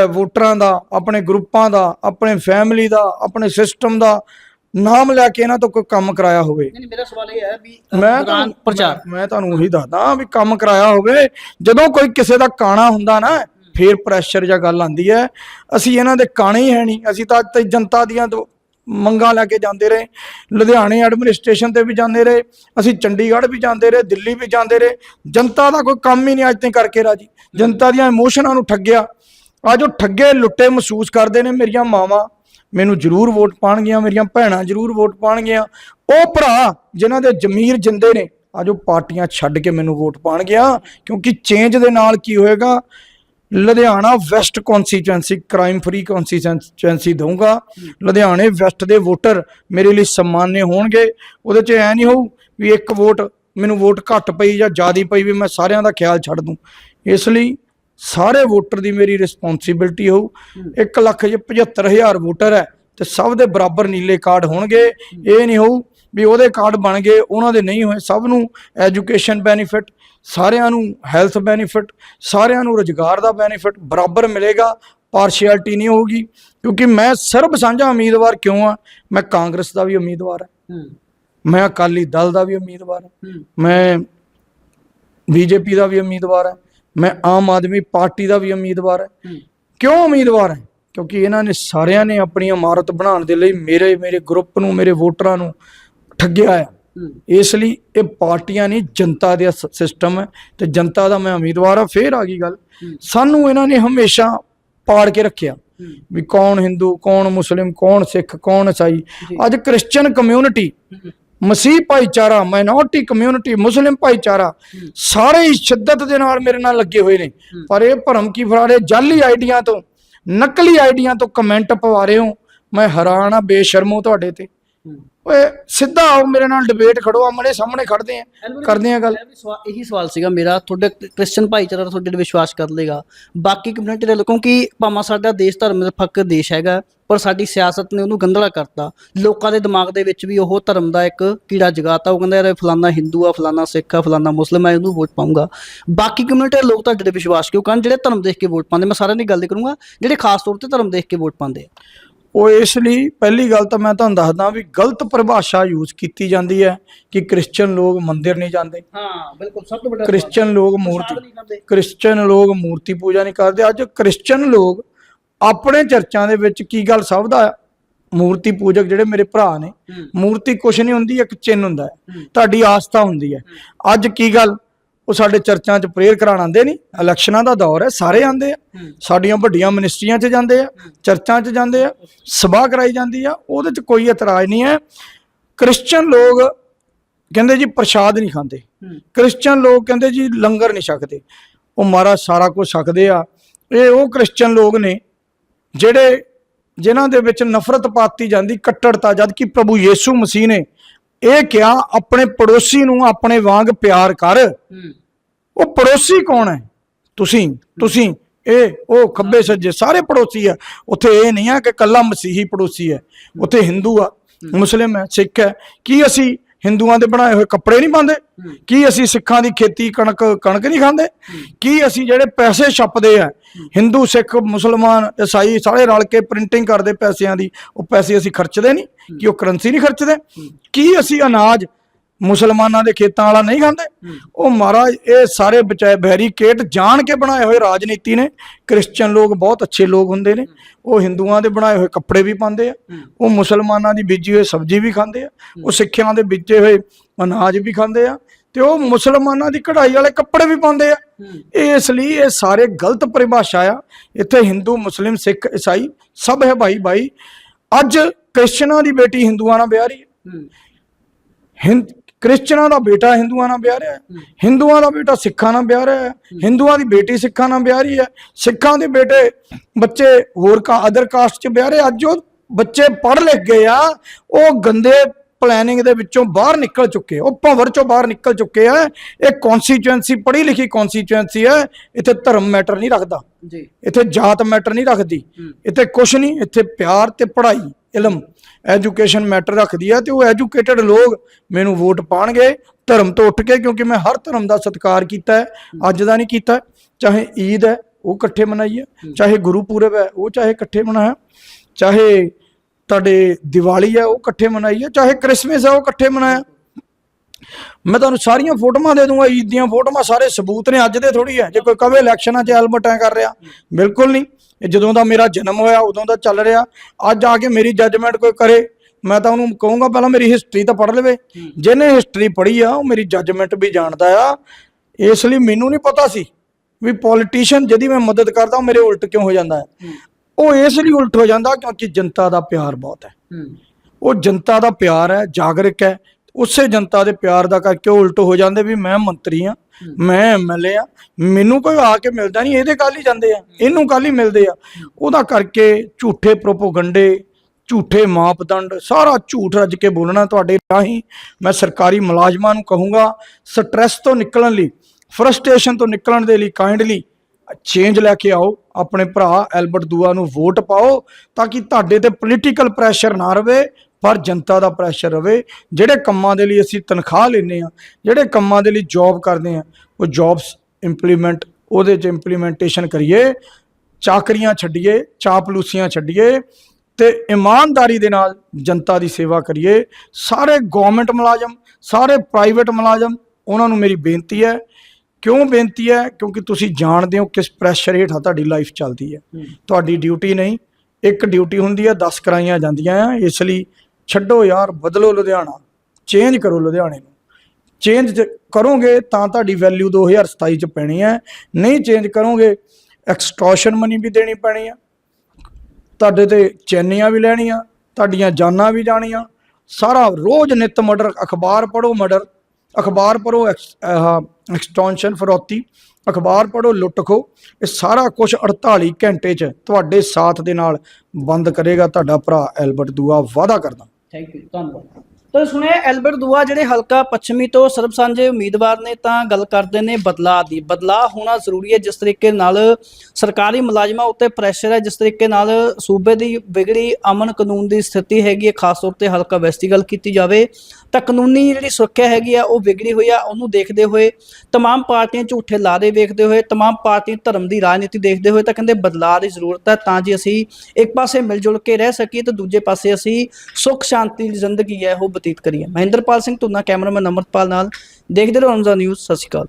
ਵੋਟਰਾਂ ਦਾ ਆਪਣੇ ਗਰੁੱਪਾਂ ਦਾ ਆਪਣੇ ਫੈਮਿਲੀ ਦਾ ਆਪਣੇ ਸਿਸਟਮ ਦਾ ਨਾਮ ਲੈ ਕੇ ਇਹਨਾਂ ਤੋਂ ਕੋਈ ਕੰਮ ਕਰਾਇਆ ਹੋਵੇ। ਨਹੀਂ ਮੇਰਾ ਸਵਾਲ ਇਹ ਹੈ ਵੀ ਮੈਂ ਪ੍ਰਚਾਰ। ਮੈਂ- ਤੁਹਾਨੂੰ ਉਹੀ ਦੱਸਦਾ ਵੀ ਕੰਮ ਕਰਾਇਆ ਹੋਵੇ ਜਦੋਂ ਕੋਈ ਕਿਸੇ ਦਾ ਕਾਣਾ ਹੁੰਦਾ ਨਾ ਫੇਰ ਪ੍ਰੈਸ਼ਰ ਜਾਂ ਗੱਲ ਆਂਦੀ ਹੈ। ਅਸੀਂ ਇਹਨਾਂ ਦੇ ਕਾਣੇ ਹੀ ਹੈ ਨਹੀਂ ਅਸੀਂ ਤਾਂ ਜਨਤਾ ਦੀਆਂ ਮੰਗਾਂ ਲੈ ਕੇ ਜਾਂਦੇ ਰਹੇ, ਲੁਧਿਆਣੇ ਐਡਮਿਨਿਸਟ੍ਰੇਸ਼ਨ ਤੇ ਵੀ ਜਾਂਦੇ ਰਹੇ, ਅਸੀਂ ਚੰਡੀਗੜ੍ਹ ਵੀ ਜਾਂਦੇ ਰਹੇ, ਦਿੱਲੀ ਵੀ ਜਾਂਦੇ ਰਹੇ, ਜਨਤਾ ਦਾ ਕੋਈ ਕੰਮ ਹੀ ਨਹੀਂ ਅੱਜ ਤਾਈਂ ਕਰਕੇ ਰਾਜੀ, ਜਨਤਾ ਦੀਆਂ ਇਮੋਸ਼ਨਾਂ ਨੂੰ ਠੱਗਿਆ, ਅੱਜ ਉਹ ਠੱਗੇ ਲੁੱਟੇ ਮਹਿਸੂਸ ਕਰਦੇ ਨੇ ਮੇਰੀਆਂ ਮਾਵਾਂ, ਮੈਨੂੰ ਜ਼ਰੂਰ ਵੋਟ ਪਾਣਗੀਆਂ ਮੇਰੀਆਂ ਭੈਣਾਂ ਜ਼ਰੂਰ ਵੋਟ ਪਾਣਗੀਆਂ ਉਹ ਭਰਾ ਜਿਨ੍ਹਾਂ ਦੇ ਜ਼ਮੀਰ ਜਿੰਦੇ ਨੇ, ਅੱਜ ਉਹ ਪਾਰਟੀਆਂ ਛੱਡ ਕੇ ਮੈਨੂੰ ਵੋਟ ਪਾਣਗੀਆਂ ਕਿਉਂਕਿ ਚੇਂਜ ਦੇ ਨਾਲ ਕੀ ਹੋਏਗਾ Ludhiana west constituency crime free constituency ਦਊਂਗਾ। ਲੁਧਿਆਣੇ ਵੈਸਟ ਦੇ ਵੋਟਰ ਮੇਰੇ ਲਈ ਸਨਮਾਨਯ ਹੋਣਗੇ। ਉਹਦੇ 'ਚ ਐ ਨਹੀਂ ਹੋਊ ਵੀ ਇੱਕ ਵੋਟ ਮੈਨੂੰ ਵੋਟ ਘੱਟ ਪਈ ਜਾਂ ਜ਼ਿਆਦੀ ਪਈ ਵੀ ਮੈਂ ਸਾਰਿਆਂ ਦਾ ਖਿਆਲ ਛੱਡ ਦੂੰ। ਇਸ ਲਈ ਸਾਰੇ ਵੋਟਰ ਦੀ ਮੇਰੀ ਰਿਸਪੌਂਸਿਬਿਲਟੀ ਹੋਊ। 1 ਲੱਖ 75000 ਵੋਟਰ ਹੈ ਤੇ ਸਭ ਦੇ ਬਰਾਬਰ ਨੀਲੇ ਕਾਰਡ ਹੋਣਗੇ। ਇਹ ਨਹੀਂ ਹੋਊ ਵੀ ਉਹਦੇ ਕਾਰਡ ਬਣ ਗਏ ਉਹਨਾਂ ਦੇ ਨਹੀਂ ਹੋਏ। ਸਭ ਨੂੰ ਐਜੂਕੇਸ਼ਨ ਬੈਨੀਫਿਟ ਸਾਰਿਆਂ ਨੂੰ ਹੈਲਥ ਬੈਨੀਫਿਟ ਸਾਰਿਆਂ ਨੂੰ ਰੋਜ਼ਗਾਰ ਦਾ ਬੈਨੀਫਿਟ ਬਰਾਬਰ ਮਿਲੇਗਾ ਪਾਰਸ਼ੀਅਲਟੀ ਨਹੀਂ ਹੋਊਗੀ। ਕਿਉਂਕਿ ਮੈਂ ਸਰਬ ਸਾਂਝਾ ਉਮੀਦਵਾਰ ਕਿਉਂ ਆ? ਮੈਂ ਕਾਂਗਰਸ ਦਾ ਵੀ ਉਮੀਦਵਾਰ ਹਾਂ। ਮੈਂ ਅਕਾਲੀ ਦਲ ਦਾ ਵੀ ਉਮੀਦਵਾਰ ਹਾਂ। ਮੈਂ ਬੀਜੇਪੀ ਦਾ ਵੀ ਉਮੀਦਵਾਰ ਹਾਂ ਮੈਂ ਆਮ ਆਦਮੀ ਪਾਰਟੀ ਦਾ ਵੀ ਉਮੀਦਵਾਰ ਹੂੰ। ਕਿਉਂ ਉਮੀਦਵਾਰ ਹੈ ਕਿਉਂਕਿ ਇਹਨਾਂ ਨੇ ਸਾਰਿਆਂ ਨੇ ਆਪਣੀ ਇਮਾਰਤ ਬਣਾਉਣ ਦੇ ਲਈ ਮੇਰੇ ਮੇਰੇ ਗਰੁੱਪ ਨੂੰ ਮੇਰੇ ਵੋਟਰਾਂ ਨੂੰ ਠੱਗਿਆ ਆ। ਹੂੰ। ਇਸ ਲਈ ਇਹ ਪਾਰਟੀਆਂ ਨਹੀਂ ਜਨਤਾ ਦਾ ਸਿਸਟਮ ਹੈ ਤੇ ਜਨਤਾ ਦਾ ਮੈਂ ਉਮੀਦਵਾਰ ਆ ਫੇਰ ਆ ਗਈ ਗੱਲ। ਹੂੰ। ਸਾਨੂੰ ਇਹਨਾਂ ਨੇ ਹਮੇਸ਼ਾ ਪਾੜ ਕੇ ਰੱਖਿਆ ਹੂੰ। ਵੀ ਕੌਣ ਹਿੰਦੂ ਕੌਣ ਮੁਸਲਿਮ ਕੌਣ ਸਿੱਖ ਕੌਣ ਈਸਾਈ। ਅੱਜ ਕ੍ਰਿਸਚੀਅਨ ਕਮਿਊਨਿਟੀ ਹੂੰ। ਮਸੀਹ ਭਾਈਚਾਰਾ ਮਾਈਨੋਰਟੀ ਕਮਿਊਨਿਟੀ ਮੁਸਲਿਮ ਭਾਈਚਾਰਾ ਸਾਰੇ ਹੀ ਸ਼ਿੱਦਤ ਦੇ ਨਾਲ ਮੇਰੇ ਨਾਲ ਲੱਗੇ ਹੋਏ ਨੇ। ਪਰ ਇਹ ਭਰਮ ਕੀ ਫਰਾੜੇ ਜਾਲੀ ਆਈਡੀਆਂ ਤੋਂ ਨਕਲੀ ਆਈਡੀਆਂ ਤੋਂ ਕਮੈਂਟ ਪਵਾ ਰਹੇ ਹੋ। ਮੈਂ ਹੈਰਾਨ ਆ ਬੇਸ਼ਰਮੋ ਤੁਹਾਡੇ ਤੇ। ਹੂੰ ਓਏ ਸਿੱਧਾ ਆਓ ਮੇਰੇ ਨਾਲ ਡਿਬੇਟ ਖੜੋ ਆਮਣੇ ਸਾਹਮਣੇ ਖੜਦੇ ਆ ਕਰਦੇ ਆ ਗੱਲ। ਇਹੀ ਸਵਾਲ ਸੀਗਾ ਮੇਰਾ ਤੁਹਾਡੇ ਕ੍ਰਿਸਚੀਅਨ ਭਾਈਚਾਰਾ ਤੁਹਾਡੇ ਤੇ ਵਿਸ਼ਵਾਸ ਕਰ ਲੇਗਾ। ਬਾਕੀ ਕਮਿਊਨਿਟੀ ਦੇ ਲੋਕਾਂ ਕਿਉਂਕਿ ਭਾਵੇਂ ਸਾਡਾ ਦੇਸ਼ ਧਰਮ ਨਿਰਪੱਖ ਦੇਸ਼ ਹੈਗਾ ਪਰ ਸਾਡੀ ਸਿਆਸਤ ਨੇ ਉਹਨੂੰ ਗੰਧਲਾ ਕਰਤਾ। ਲੋਕਾਂ ਦੇ ਦਿਮਾਗ ਦੇ ਵਿੱਚ ਵੀ ਉਹ ਧਰਮ ਦਾ ਇੱਕ ਕੀੜਾ ਜਗਾਤਾ ਉਹ ਕਹਿੰਦਾ ਯਾਰ ਫਲਾਨਾ ਹਿੰਦੂ ਆ ਫਲਾਨਾ ਸਿੱਖ ਆ ਫਲਾਨਾ ਮੁਸਲਮ ਆ ਇਹਨੂੰ ਵੋਟ ਪਾਉਂਗਾ ਬਾਕੀ ਕਮਿਊਨਿਟੀ ਦੇ ਲੋਕ ਤੁਹਾਡੇ ਤੇ ਵਿਸ਼ਵਾਸ ਕਿਉਂ ਕਰਨ? ਜਿਹੜੇ ਧਰਮ ਦੇਖ ਕੇ ਵੋਟ ਪਾਉਂਦੇ ਮੈਂ ਸਾਰਿਆਂ ਦੀ ਗੱਲ ਕਰੂੰਗਾ ਜਿਹੜੇ ਖਾਸ ਤੌਰ ਤੇ ਧਰਮ ਦੇਖ ਕੇ ਵੋਟ ਪਾਉਂਦੇ ਆ। ਉਹ ਇਸ ਲਈ ਪਹਿਲੀ ਗੱਲ ਤਾਂ ਮੈਂ ਤੁਹਾਨੂੰ ਦੱਸਦਾ ਵੀ ਗਲਤ ਪਰਿਭਾਸ਼ਾ ਯੂਜ਼ ਕੀਤੀ ਜਾਂਦੀ ਹੈ ਕਿ ਕ੍ਰਿਸਚੀਅਨ ਲੋਕ ਮੰਦਿਰ ਨਹੀਂ ਜਾਂਦੇ। ਹਾਂ ਬਿਲਕੁਲ ਸਭ ਤੋਂ ਵੱਡਾ ਕ੍ਰਿਸਚੀਅਨ ਲੋਕ ਮੂਰਤੀ ਕ੍ਰਿਸਚੀਅਨ ਲੋਕ ਮੂਰਤੀ ਪੂਜਾ ਨਹੀਂ ਕਰਦੇ। ਅੱਜ ਕ੍ਰਿਸਚੀਅਨ ਲੋਕ ਆਪਣੇ ਚਰਚਾਂ ਦੇ ਵਿੱਚ ਕੀ ਗੱਲ ਸਭ ਦਾ ਮੂਰਤੀ ਪੂਜਕ ਜਿਹੜੇ ਮੇਰੇ ਭਰਾ ਨੇ ਮੂਰਤੀ ਕੁਛ ਨਹੀਂ ਹੁੰਦੀ ਇੱਕ ਚਿੰਨ ਹੁੰਦਾ। ਤੁਹਾਡੀ ਆਸਥਾ ਹੁੰਦੀ ਹੈ। ਅੱਜ ਕੀ ਗੱਲ? ਉਹ ਸਾਡੇ ਚਰਚਾਂ 'ਚ ਪ੍ਰੇਅਰ ਕਰਾਉਣ ਆਉਂਦੇ ਨਹੀਂ ਇਲੈਕਸ਼ਨਾਂ ਦਾ ਦੌਰ ਹੈ ਸਾਰੇ ਆਉਂਦੇ ਆ। ਸਾਡੀਆਂ ਵੱਡੀਆਂ ਮਿਨਿਸਟਰੀਆਂ 'ਚ ਜਾਂਦੇ ਆ ਚਰਚਾਂ 'ਚ ਜਾਂਦੇ ਆ ਸਭਾ ਕਰਾਈ ਜਾਂਦੀ ਆ ਉਹਦੇ 'ਚ ਕੋਈ ਇਤਰਾਜ਼ ਨਹੀਂ ਹੈ। ਕ੍ਰਿਸਚੀਅਨ ਲੋਕ ਕਹਿੰਦੇ ਜੀ ਪ੍ਰਸ਼ਾਦ ਨਹੀਂ ਖਾਂਦੇ। ਕ੍ਰਿਸਚੀਅਨ ਲੋਕ ਕਹਿੰਦੇ ਜੀ ਲੰਗਰ ਨਹੀਂ ਛਕਦੇ। ਉਹ ਮਹਾਰਾਜ ਸਾਰਾ ਕੁਝ ਛਕਦੇ ਆ। ਇਹ ਉਹ ਕ੍ਰਿਸਚੀਅਨ ਲੋਕ ਨੇ ਜਿਹੜੇ ਜਿਨ੍ਹਾਂ ਦੇ ਵਿੱਚ ਨਫ਼ਰਤ ਪਾਤੀ ਜਾਂਦੀ ਕੱਟੜਤਾ ਜਦ ਕਿ ਪ੍ਰਭੂ ਯੀਸ਼ੂ ਮਸੀਹ ਨੇ ਇਹ ਕਿਹਾ ਆਪਣੇ ਪੜੋਸੀ ਨੂੰ ਆਪਣੇ ਵਾਂਗ ਪਿਆਰ ਕਰ। ਉਹ ਪੜੋਸੀ ਕੌਣ ਹੈ? ਤੁਸੀਂ ਤੁਸੀਂ ਇਹ ਉਹ ਖੱਬੇ ਸੱਜੇ ਸਾਰੇ ਪੜੋਸੀ ਆ। ਉੱਥੇ ਇਹ ਨਹੀਂ ਆ ਕਿ ਕੱਲਾ ਮਸੀਹੀ ਪੜੋਸੀ ਹੈ। ਉੱਥੇ ਹਿੰਦੂ ਆ ਮੁਸਲਿਮ ਹੈ ਸਿੱਖ ਹੈ। ਕੀ ਅਸੀਂ ਹਿੰਦੂਆਂ ਦੇ ਬਣਾਏ ਹੋਏ ਕੱਪੜੇ ਨਹੀਂ ਪਾਉਂਦੇ। ਕੀ ਅਸੀਂ ਸਿੱਖਾਂ ਦੀ ਖੇਤੀ ਕਣਕ ਕਣਕ ਨਹੀਂ ਖਾਂਦੇ? ਕੀ ਅਸੀਂ ਜਿਹੜੇ ਪੈਸੇ ਛੱਪਦੇ ਆ ਹਿੰਦੂ ਸਿੱਖ ਮੁਸਲਮਾਨ ਈਸਾਈ ਸਾਰੇ ਰਲ ਕੇ ਪ੍ਰਿੰਟਿੰਗ ਕਰਦੇ ਪੈਸਿਆਂ ਦੀ ਉਹ ਪੈਸੇ ਅਸੀਂ ਖਰਚਦੇ ਨਹੀਂ ਕੀ ਉਹ ਕਰੰਸੀ ਨਹੀਂ ਖਰਚਦੇ? ਕੀ ਅਸੀਂ ਅਨਾਜ ਮੁਸਲਮਾਨਾਂ ਦੇ ਖੇਤਾਂ ਵਾਲਾ ਨਹੀਂ ਖਾਂਦੇ। ਉਹ ਮਹਾਰਾਜ ਇਹ ਸਾਰੇ ਬਚਾਏ ਬੈਰੀਕੇਡ ਜਾਣ ਕੇ ਬਣਾਏ ਹੋਏ ਰਾਜਨੀਤੀ ਨੇ। ਕ੍ਰਿਸਚੀਅਨ ਲੋਕ ਬਹੁਤ ਅੱਛੇ ਲੋਕ ਹੁੰਦੇ ਨੇ। ਉਹ ਹਿੰਦੂਆਂ ਦੇ ਬਣਾਏ ਹੋਏ ਕੱਪੜੇ ਵੀ ਪਾਉਂਦੇ ਆ। ਉਹ ਮੁਸਲਮਾਨਾਂ ਦੀ ਬੀਜੀ ਹੋਈ ਸਬਜ਼ੀ ਵੀ ਖਾਂਦੇ ਆ। ਉਹ ਸਿੱਖਿਆਂ ਦੇ ਬੀਜੇ ਹੋਏ ਅਨਾਜ ਵੀ ਖਾਂਦੇ ਆ। ਤੇ ਉਹ ਮੁਸਲਮਾਨਾਂ ਦੀ ਕਢਾਈ ਵਾਲੇ ਕੱਪੜੇ ਵੀ ਪਾਉਂਦੇ ਆ। ਇਸ ਲਈ ਇਹ ਸਾਰੇ ਗਲਤ ਪਰਿਭਾਸ਼ਾ ਆ। ਇੱਥੇ ਹਿੰਦੂ ਮੁਸਲਿਮ ਸਿੱਖ ਈਸਾਈ ਸਭ ਹੈ ਭਾਈ ਭਾਈ। ਅੱਜ ਕ੍ਰਿਸਚਨਾਂ ਦੀ ਬੇਟੀ ਹਿੰਦੂਆਂ ਨਾਲ ਵਿਆਹ ਰਹੀ ਹੂੰ। ਹਿੰਦ ਕ੍ਰਿਸਚਨਾਂ ਦਾ ਬੇਟਾ ਹਿੰਦੂਆਂ ਨਾਲ ਵਿਆਹ ਰਿਹਾ ਹੈ। ਹਿੰਦੂਆਂ ਦਾ ਬੇਟਾ ਸਿੱਖਾਂ ਨਾਲ ਵਿਆਹ ਰਿਹਾ ਹੈ। ਹਿੰਦੂਆਂ ਦੀ ਬੇਟੀ ਸਿੱਖਾਂ ਨਾਲ ਵਿਆਹ ਰਹੀ ਹੈ। ਸਿੱਖਾਂ ਦੇ ਬੇਟੇ ਬੱਚੇ ਹੋਰ ਕਾ ਅਦਰ ਕਾਸਟ ਚ ਵਿਆਹ ਰਹੇ। ਅੱਜ ਉਹ ਬੱਚੇ ਪੜ੍ਹ ਲਿਖ ਗਏ ਆ। ਉਹ ਗੰਦੇ ਪਲੈਨਿੰਗ ਦੇ ਵਿੱਚੋਂ ਬਾਹਰ ਨਿਕਲ ਚੁੱਕੇ ਉਹ ਭੰਵਰ ਚੋਂ ਬਾਹਰ ਨਿਕਲ ਚੁੱਕੇ ਆ। ਇਹ ਕਨਸਟੀਚੁਐਂਸੀ ਪੜ੍ਹੀ ਲਿਖੀ ਕਨਸਟੀਚੁਐਂਸੀ ਹੈ। ਇੱਥੇ ਧਰਮ ਮੈਟਰ ਨਹੀਂ ਰੱਖਦਾ। ਜੀ। ਇੱਥੇ ਜਾਤ ਮੈਟਰ ਨਹੀਂ ਰੱਖਦੀ। ਇੱਥੇ ਕੁਛ ਨਹੀਂ। ਇੱਥੇ ਪਿਆਰ ਤੇ ਪੜ੍ਹਾਈ। ਇਲਮ। ਐਜੂਕੇਸ਼ਨ ਮੈਟਰ ਰੱਖਦੀ ਆ ਤੇ ਉਹ ਐਜੂਕੇਟਡ ਲੋਕ ਮੈਨੂੰ ਵੋਟ ਪਾਣਗੇ ਧਰਮ ਤੋਂ ਉੱਠ ਕੇ ਕਿਉਂਕਿ ਮੈਂ ਹਰ ਧਰਮ ਦਾ ਸਤਿਕਾਰ ਕੀਤਾ ਹੈ ਅੱਜ ਦਾ ਨਹੀਂ ਕੀਤਾ। ਚਾਹੇ ਈਦ ਹੈ ਉਹ ਇਕੱਠੇ ਮਨਾਈਏ ਚਾਹੇ ਗੁਰੂ ਪੁਰਬ ਹੈ ਉਹ ਚਾਹੇ ਇਕੱਠੇ ਮਨਾਇਆ। ਚਾਹੇ ਤੁਹਾਡੇ ਦੀਵਾਲੀ ਹੈ ਉਹ ਇਕੱਠੇ ਮਨਾਈਏ ਚਾਹੇ ਕ੍ਰਿਸਮਸ ਹੈ ਉਹ ਇਕੱਠੇ ਮਨਾਇਆ। ਮੈਂ ਤੁਹਾਨੂੰ ਸਾਰੀਆਂ ਫੋਟੋਆਂ ਦੇ ਦੂੰਗਾ ਈਦ ਦੀਆਂ ਫੋਟੋਆਂ ਸਾਰੇ ਸਬੂਤ ਨੇ ਅੱਜ ਦੇ ਥੋੜੀ ਹੈ। ਜੇ ਕੋਈ ਕਵੇ ਇਲੈਕਸ਼ਨਾਂ 'ਚ ਐਲਬਰਟ ਐ ਕਰ ਰਿਹਾ ਬਿਲਕੁਲ ਨਹੀਂ। ਇਹ ਜਦੋਂ ਦਾ ਮੇਰਾ ਜਨਮ ਹੋਇਆ ਉਦੋਂ ਦਾ ਚੱਲ ਰਿਹਾ। ਅੱਜ ਆ ਕੇ ਮੇਰੀ ਜੱਜਮੈਂਟ ਕੋਈ ਕਰੇ ਮੈਂ ਤਾਂ ਉਹਨੂੰ ਕਹੂੰਗਾ ਪਹਿਲਾਂ ਮੇਰੀ ਹਿਸਟਰੀ ਤਾਂ ਪੜ੍ਹ ਲਵੇ। ਜਿਹਨੇ ਹਿਸਟਰੀ ਪੜ੍ਹੀ ਆ ਉਹ ਮੇਰੀ ਜੱਜਮੈਂਟ ਵੀ ਜਾਣਦਾ ਆ। ਇਸ ਲਈ ਮੈਨੂੰ ਨਹੀਂ ਪਤਾ ਸੀ ਵੀ ਪੋਲੀਟੀਸ਼ੀਅਨ ਜਿਹਦੀ ਮੈਂ ਮਦਦ ਕਰਦਾ ਉਹ ਮੇਰੇ ਉਲਟ ਕਿਉਂ ਹੋ ਜਾਂਦਾ ਹੈ। ਉਹ ਇਸ ਲਈ ਉਲਟ ਹੋ ਜਾਂਦਾ ਕਿਉਂਕਿ ਜਨਤਾ ਦਾ ਪਿਆਰ ਬਹੁਤ ਹੂੰ। ਉਹ ਜਨਤਾ ਦਾ ਪਿਆਰ ਹੈ ਜਾਗਰਕ ਹੈ। ਉਸੇ ਜਨਤਾ ਦੇ ਪਿਆਰ ਦਾ ਕਰਕੇ ਉਹ ਉਲਟ ਹੋ ਜਾਂਦੇ ਵੀ ਮੈਂ ਮੰਤਰੀ ਆ ਮੈਂ ਐਮਐਲਏ ਆ ਮੈਨੂੰ ਕੋਈ ਆ ਕੇ ਮਿਲਦਾ ਨਹੀਂ ਇਹਦੇ ਕੱਲ ਹੀ ਜਾਂਦੇ ਆ ਇਹਨੂੰ ਕੱਲ ਹੀ ਮਿਲਦੇ ਆ। ਉਹਦਾ ਕਰਕੇ ਝੂਠੇ ਪ੍ਰੋਪੋਗੰਡੇ ਝੂਠੇ ਮਾਪਦੰਡ ਸਾਰਾ ਝੂਠ ਰੱਜ ਕੇ ਬੋਲਣਾ ਤੁਹਾਡੇ ਰਾਹੀਂ ਮੈਂ ਸਰਕਾਰੀ ਮੁਲਾਜ਼ਮਾਂ ਨੂੰ ਕਹੂੰਗਾ ਸਟ੍ਰੈਸ ਤੋਂ ਨਿਕਲਣ ਲਈ ਫਰਸਟ੍ਰੇਸ਼ਨ ਤੋਂ ਨਿਕਲਣ ਦੇ ਲਈ ਕਾਈਂਡਲੀ ਚੇਂਜ ਲੈ ਕੇ ਆਓ ਆਪਣੇ ਭਰਾ ਐਲਬਰਟ ਦੂਆ ਨੂੰ ਵੋਟ ਪਾਓ ਤਾਂ ਕਿ ਤੁਹਾਡੇ ਤੇ ਪੋਲੀਟੀਕਲ ਪ੍ਰੈਸ਼ਰ ਨਾ ਰਵੇ ਪਰ ਜਨਤਾ ਦਾ ਪ੍ਰੈਸ਼ਰ ਰਵੇ। ਜਿਹੜੇ ਕੰਮਾਂ ਦੇ ਲਈ ਅਸੀਂ ਤਨਖਾਹ ਲੈਨੇ ਆ ਜਿਹੜੇ ਕੰਮਾਂ ਦੇ ਲਈ ਜੌਬ ਕਰਦੇ ਆ ਉਹ ਜੌਬਸ ਇੰਪਲੀਮੈਂਟ ਉਹਦੇ 'ਚ ਇੰਪਲੀਮੈਂਟੇਸ਼ਨ ਕਰੀਏ ਚਾਕਰੀਆਂ ਛੱਡੀਏ ਚਾਪਲੂਸੀਆਂ ਛੱਡੀਏ ਤੇ ਇਮਾਨਦਾਰੀ ਦੇ ਨਾਲ ਜਨਤਾ ਦੀ ਸੇਵਾ ਕਰੀਏ। ਸਾਰੇ ਗਵਰਨਮੈਂਟ ਮੁਲਾਜ਼ਮ ਸਾਰੇ ਪ੍ਰਾਈਵੇਟ ਮੁਲਾਜ਼ਮ ਉਹਨਾਂ ਨੂੰ ਮੇਰੀ ਬੇਨਤੀ ਹੈ। ਕਿਉਂ ਬੇਨਤੀ ਹੈ? ਕਿਉਂਕਿ ਤੁਸੀਂ ਜਾਣਦੇ ਹੋ ਕਿਸ ਪ੍ਰੈਸ਼ਰ ਹੇਠਾਂ ਤੁਹਾਡੀ ਲਾਈਫ ਚੱਲਦੀ ਹੈ। ਤੁਹਾਡੀ ਡਿਊਟੀ ਨਹੀਂ ਇੱਕ ਡਿਊਟੀ ਹੁੰਦੀ ਹੈ 10 ਕਰਾਈਆਂ ਜਾਂਦੀਆਂ ਆ ਇਸ ਲਈ ਛੱਡੋ ਯਾਰ, ਬਦਲੋ ਲੁਧਿਆਣਾ ਚੇਂਜ ਕਰੋ ਲੁਧਿਆਣੇ ਨੂੰ। ਚੇਂਜ ਕਰੋਗੇ ਤਾਂ ਤੁਹਾਡੀ ਵੈਲਿਊ 2027 ਚ ਪੈਣੀ ਹੈ। ਨਹੀਂ ਚੇਂਜ ਕਰੋਗੇ ਐਕਸਟ੍ਰੋਸ਼ਨ ਮਨੀ ਵੀ ਦੇਣੀ ਪੈਣੀ ਹੈ। ਤੁਹਾਡੇ ਤੇ ਚੈਨੀਆਂ ਵੀ ਲੈਣੀਆਂ, ਤੁਹਾਡੀਆਂ ਜਾਨਾਂ ਵੀ ਜਾਣੀਆਂ। ਸਾਰਾ ਰੋਜ਼ ਨਿਤ ਮਰਡਰ, ਅਖਬਾਰ ਪੜੋ ਮਰਡਰ, ਅਖਬਾਰ ਪੜੋ ਐਕਸਟੈਂਸ਼ਨ ਫਰੋਤੀ, ਅਖਬਾਰ ਪੜੋ ਲੁੱਟ ਖੋ ਇਹ ਸਾਰਾ ਕੁਝ 48 ਘੰਟੇ ਚ ਤੁਹਾਡੇ ਸਾਥ ਦੇ ਨਾਲ ਬੰਦ ਕਰੇਗਾ ਤੁਹਾਡਾ ਭਰਾ ਐਲਬਰਟ ਦੂਆ। ਵਾਅਦਾ ਕਰਦਾ। Tevfik Damla. ਤਾਂ ਸੁਣਿਆ ਐਲਬਰਟ ਦੂਆ ਜਿਹੜੇ ਹਲਕਾ ਪੱਛਮੀ ਤੋਂ ਸਰਬ ਸਾਂਝੇ ਉਮੀਦਵਾਰ ਨੇ ਤਾਂ ਗੱਲ ਕਰਦੇ ਨੇ ਬਦਲਾਅ ਦੀ ਬਦਲਾਅ ਹੋਣਾ ਜ਼ਰੂਰੀ ਹੈ ਜਿਸ ਤਰੀਕੇ ਨਾਲ ਸਰਕਾਰੀ ਮੁਲਾਜ਼ਮਾਂ ਉੱਤੇ ਪ੍ਰੈਸ਼ਰ ਹੈ ਜਿਸ ਤਰੀਕੇ ਨਾਲ ਸੂਬੇ ਦੀ ਵਿਗੜੀ ਅਮਨ ਕਾਨੂੰਨ ਦੀ ਸਥਿਤੀ ਹੈਗੀ ਹੈ ਖਾਸ ਤੌਰ ਤੇ ਹਲਕਾ ਵੈਸਟ ਦੀ ਗੱਲ ਕੀਤੀ ਜਾਵੇ ਤਾਂ ਕਾਨੂੰਨੀ ਜਿਹੜੀ ਸੁਰੱਖਿਆ ਹੈਗੀ ਆ ਉਹ ਵਿਗੜੀ ਹੋਈ ਆ ਉਹਨੂੰ ਦੇਖਦੇ ਹੋਏ तमाम ਪਾਰਟੀਆਂ ਝੂਠੇ ਲਾਰੇ ਵੇਖਦੇ ਹੋਏ तमाम ਪਾਰਟੀਆਂ ਧਰਮ ਦੀ ਰਾਜਨੀਤੀ ਦੇਖਦੇ ਹੋਏ ਤਾਂ ਕਹਿੰਦੇ ਬਦਲਾਅ ਦੀ ਜ਼ਰੂਰਤ ਹੈ ਤਾਂ ਜੇ ਅਸੀਂ ਇੱਕ ਪਾਸੇ ਮਿਲ ਜੁਲ ਕੇ ਰਹਿ ਸਕੀਏ ਤੇ ਦੂਜੇ ਪਾਸੇ ਅਸੀਂ ਸੁੱਖ ਸ਼ਾਂਤੀ ਦੀ ਜ਼ਿੰਦਗੀ ਹੈ ਉਹ ਬਤੀਤ ਕਰੀਏ। ਮਹਿੰਦਰਪਾਲ ਸਿੰਘ ਧੁੰਨਾ, ਕੈਮਰਾਮੈਨ ਅਮਰਪਾਲ ਨਾਲ, ਦੇਖਦੇ ਰਹੋ ਰਮਜ਼ਾਨ ਨਿਊਜ਼, ਸਤਿ ਸ਼੍ਰੀ ਅਕਾਲ।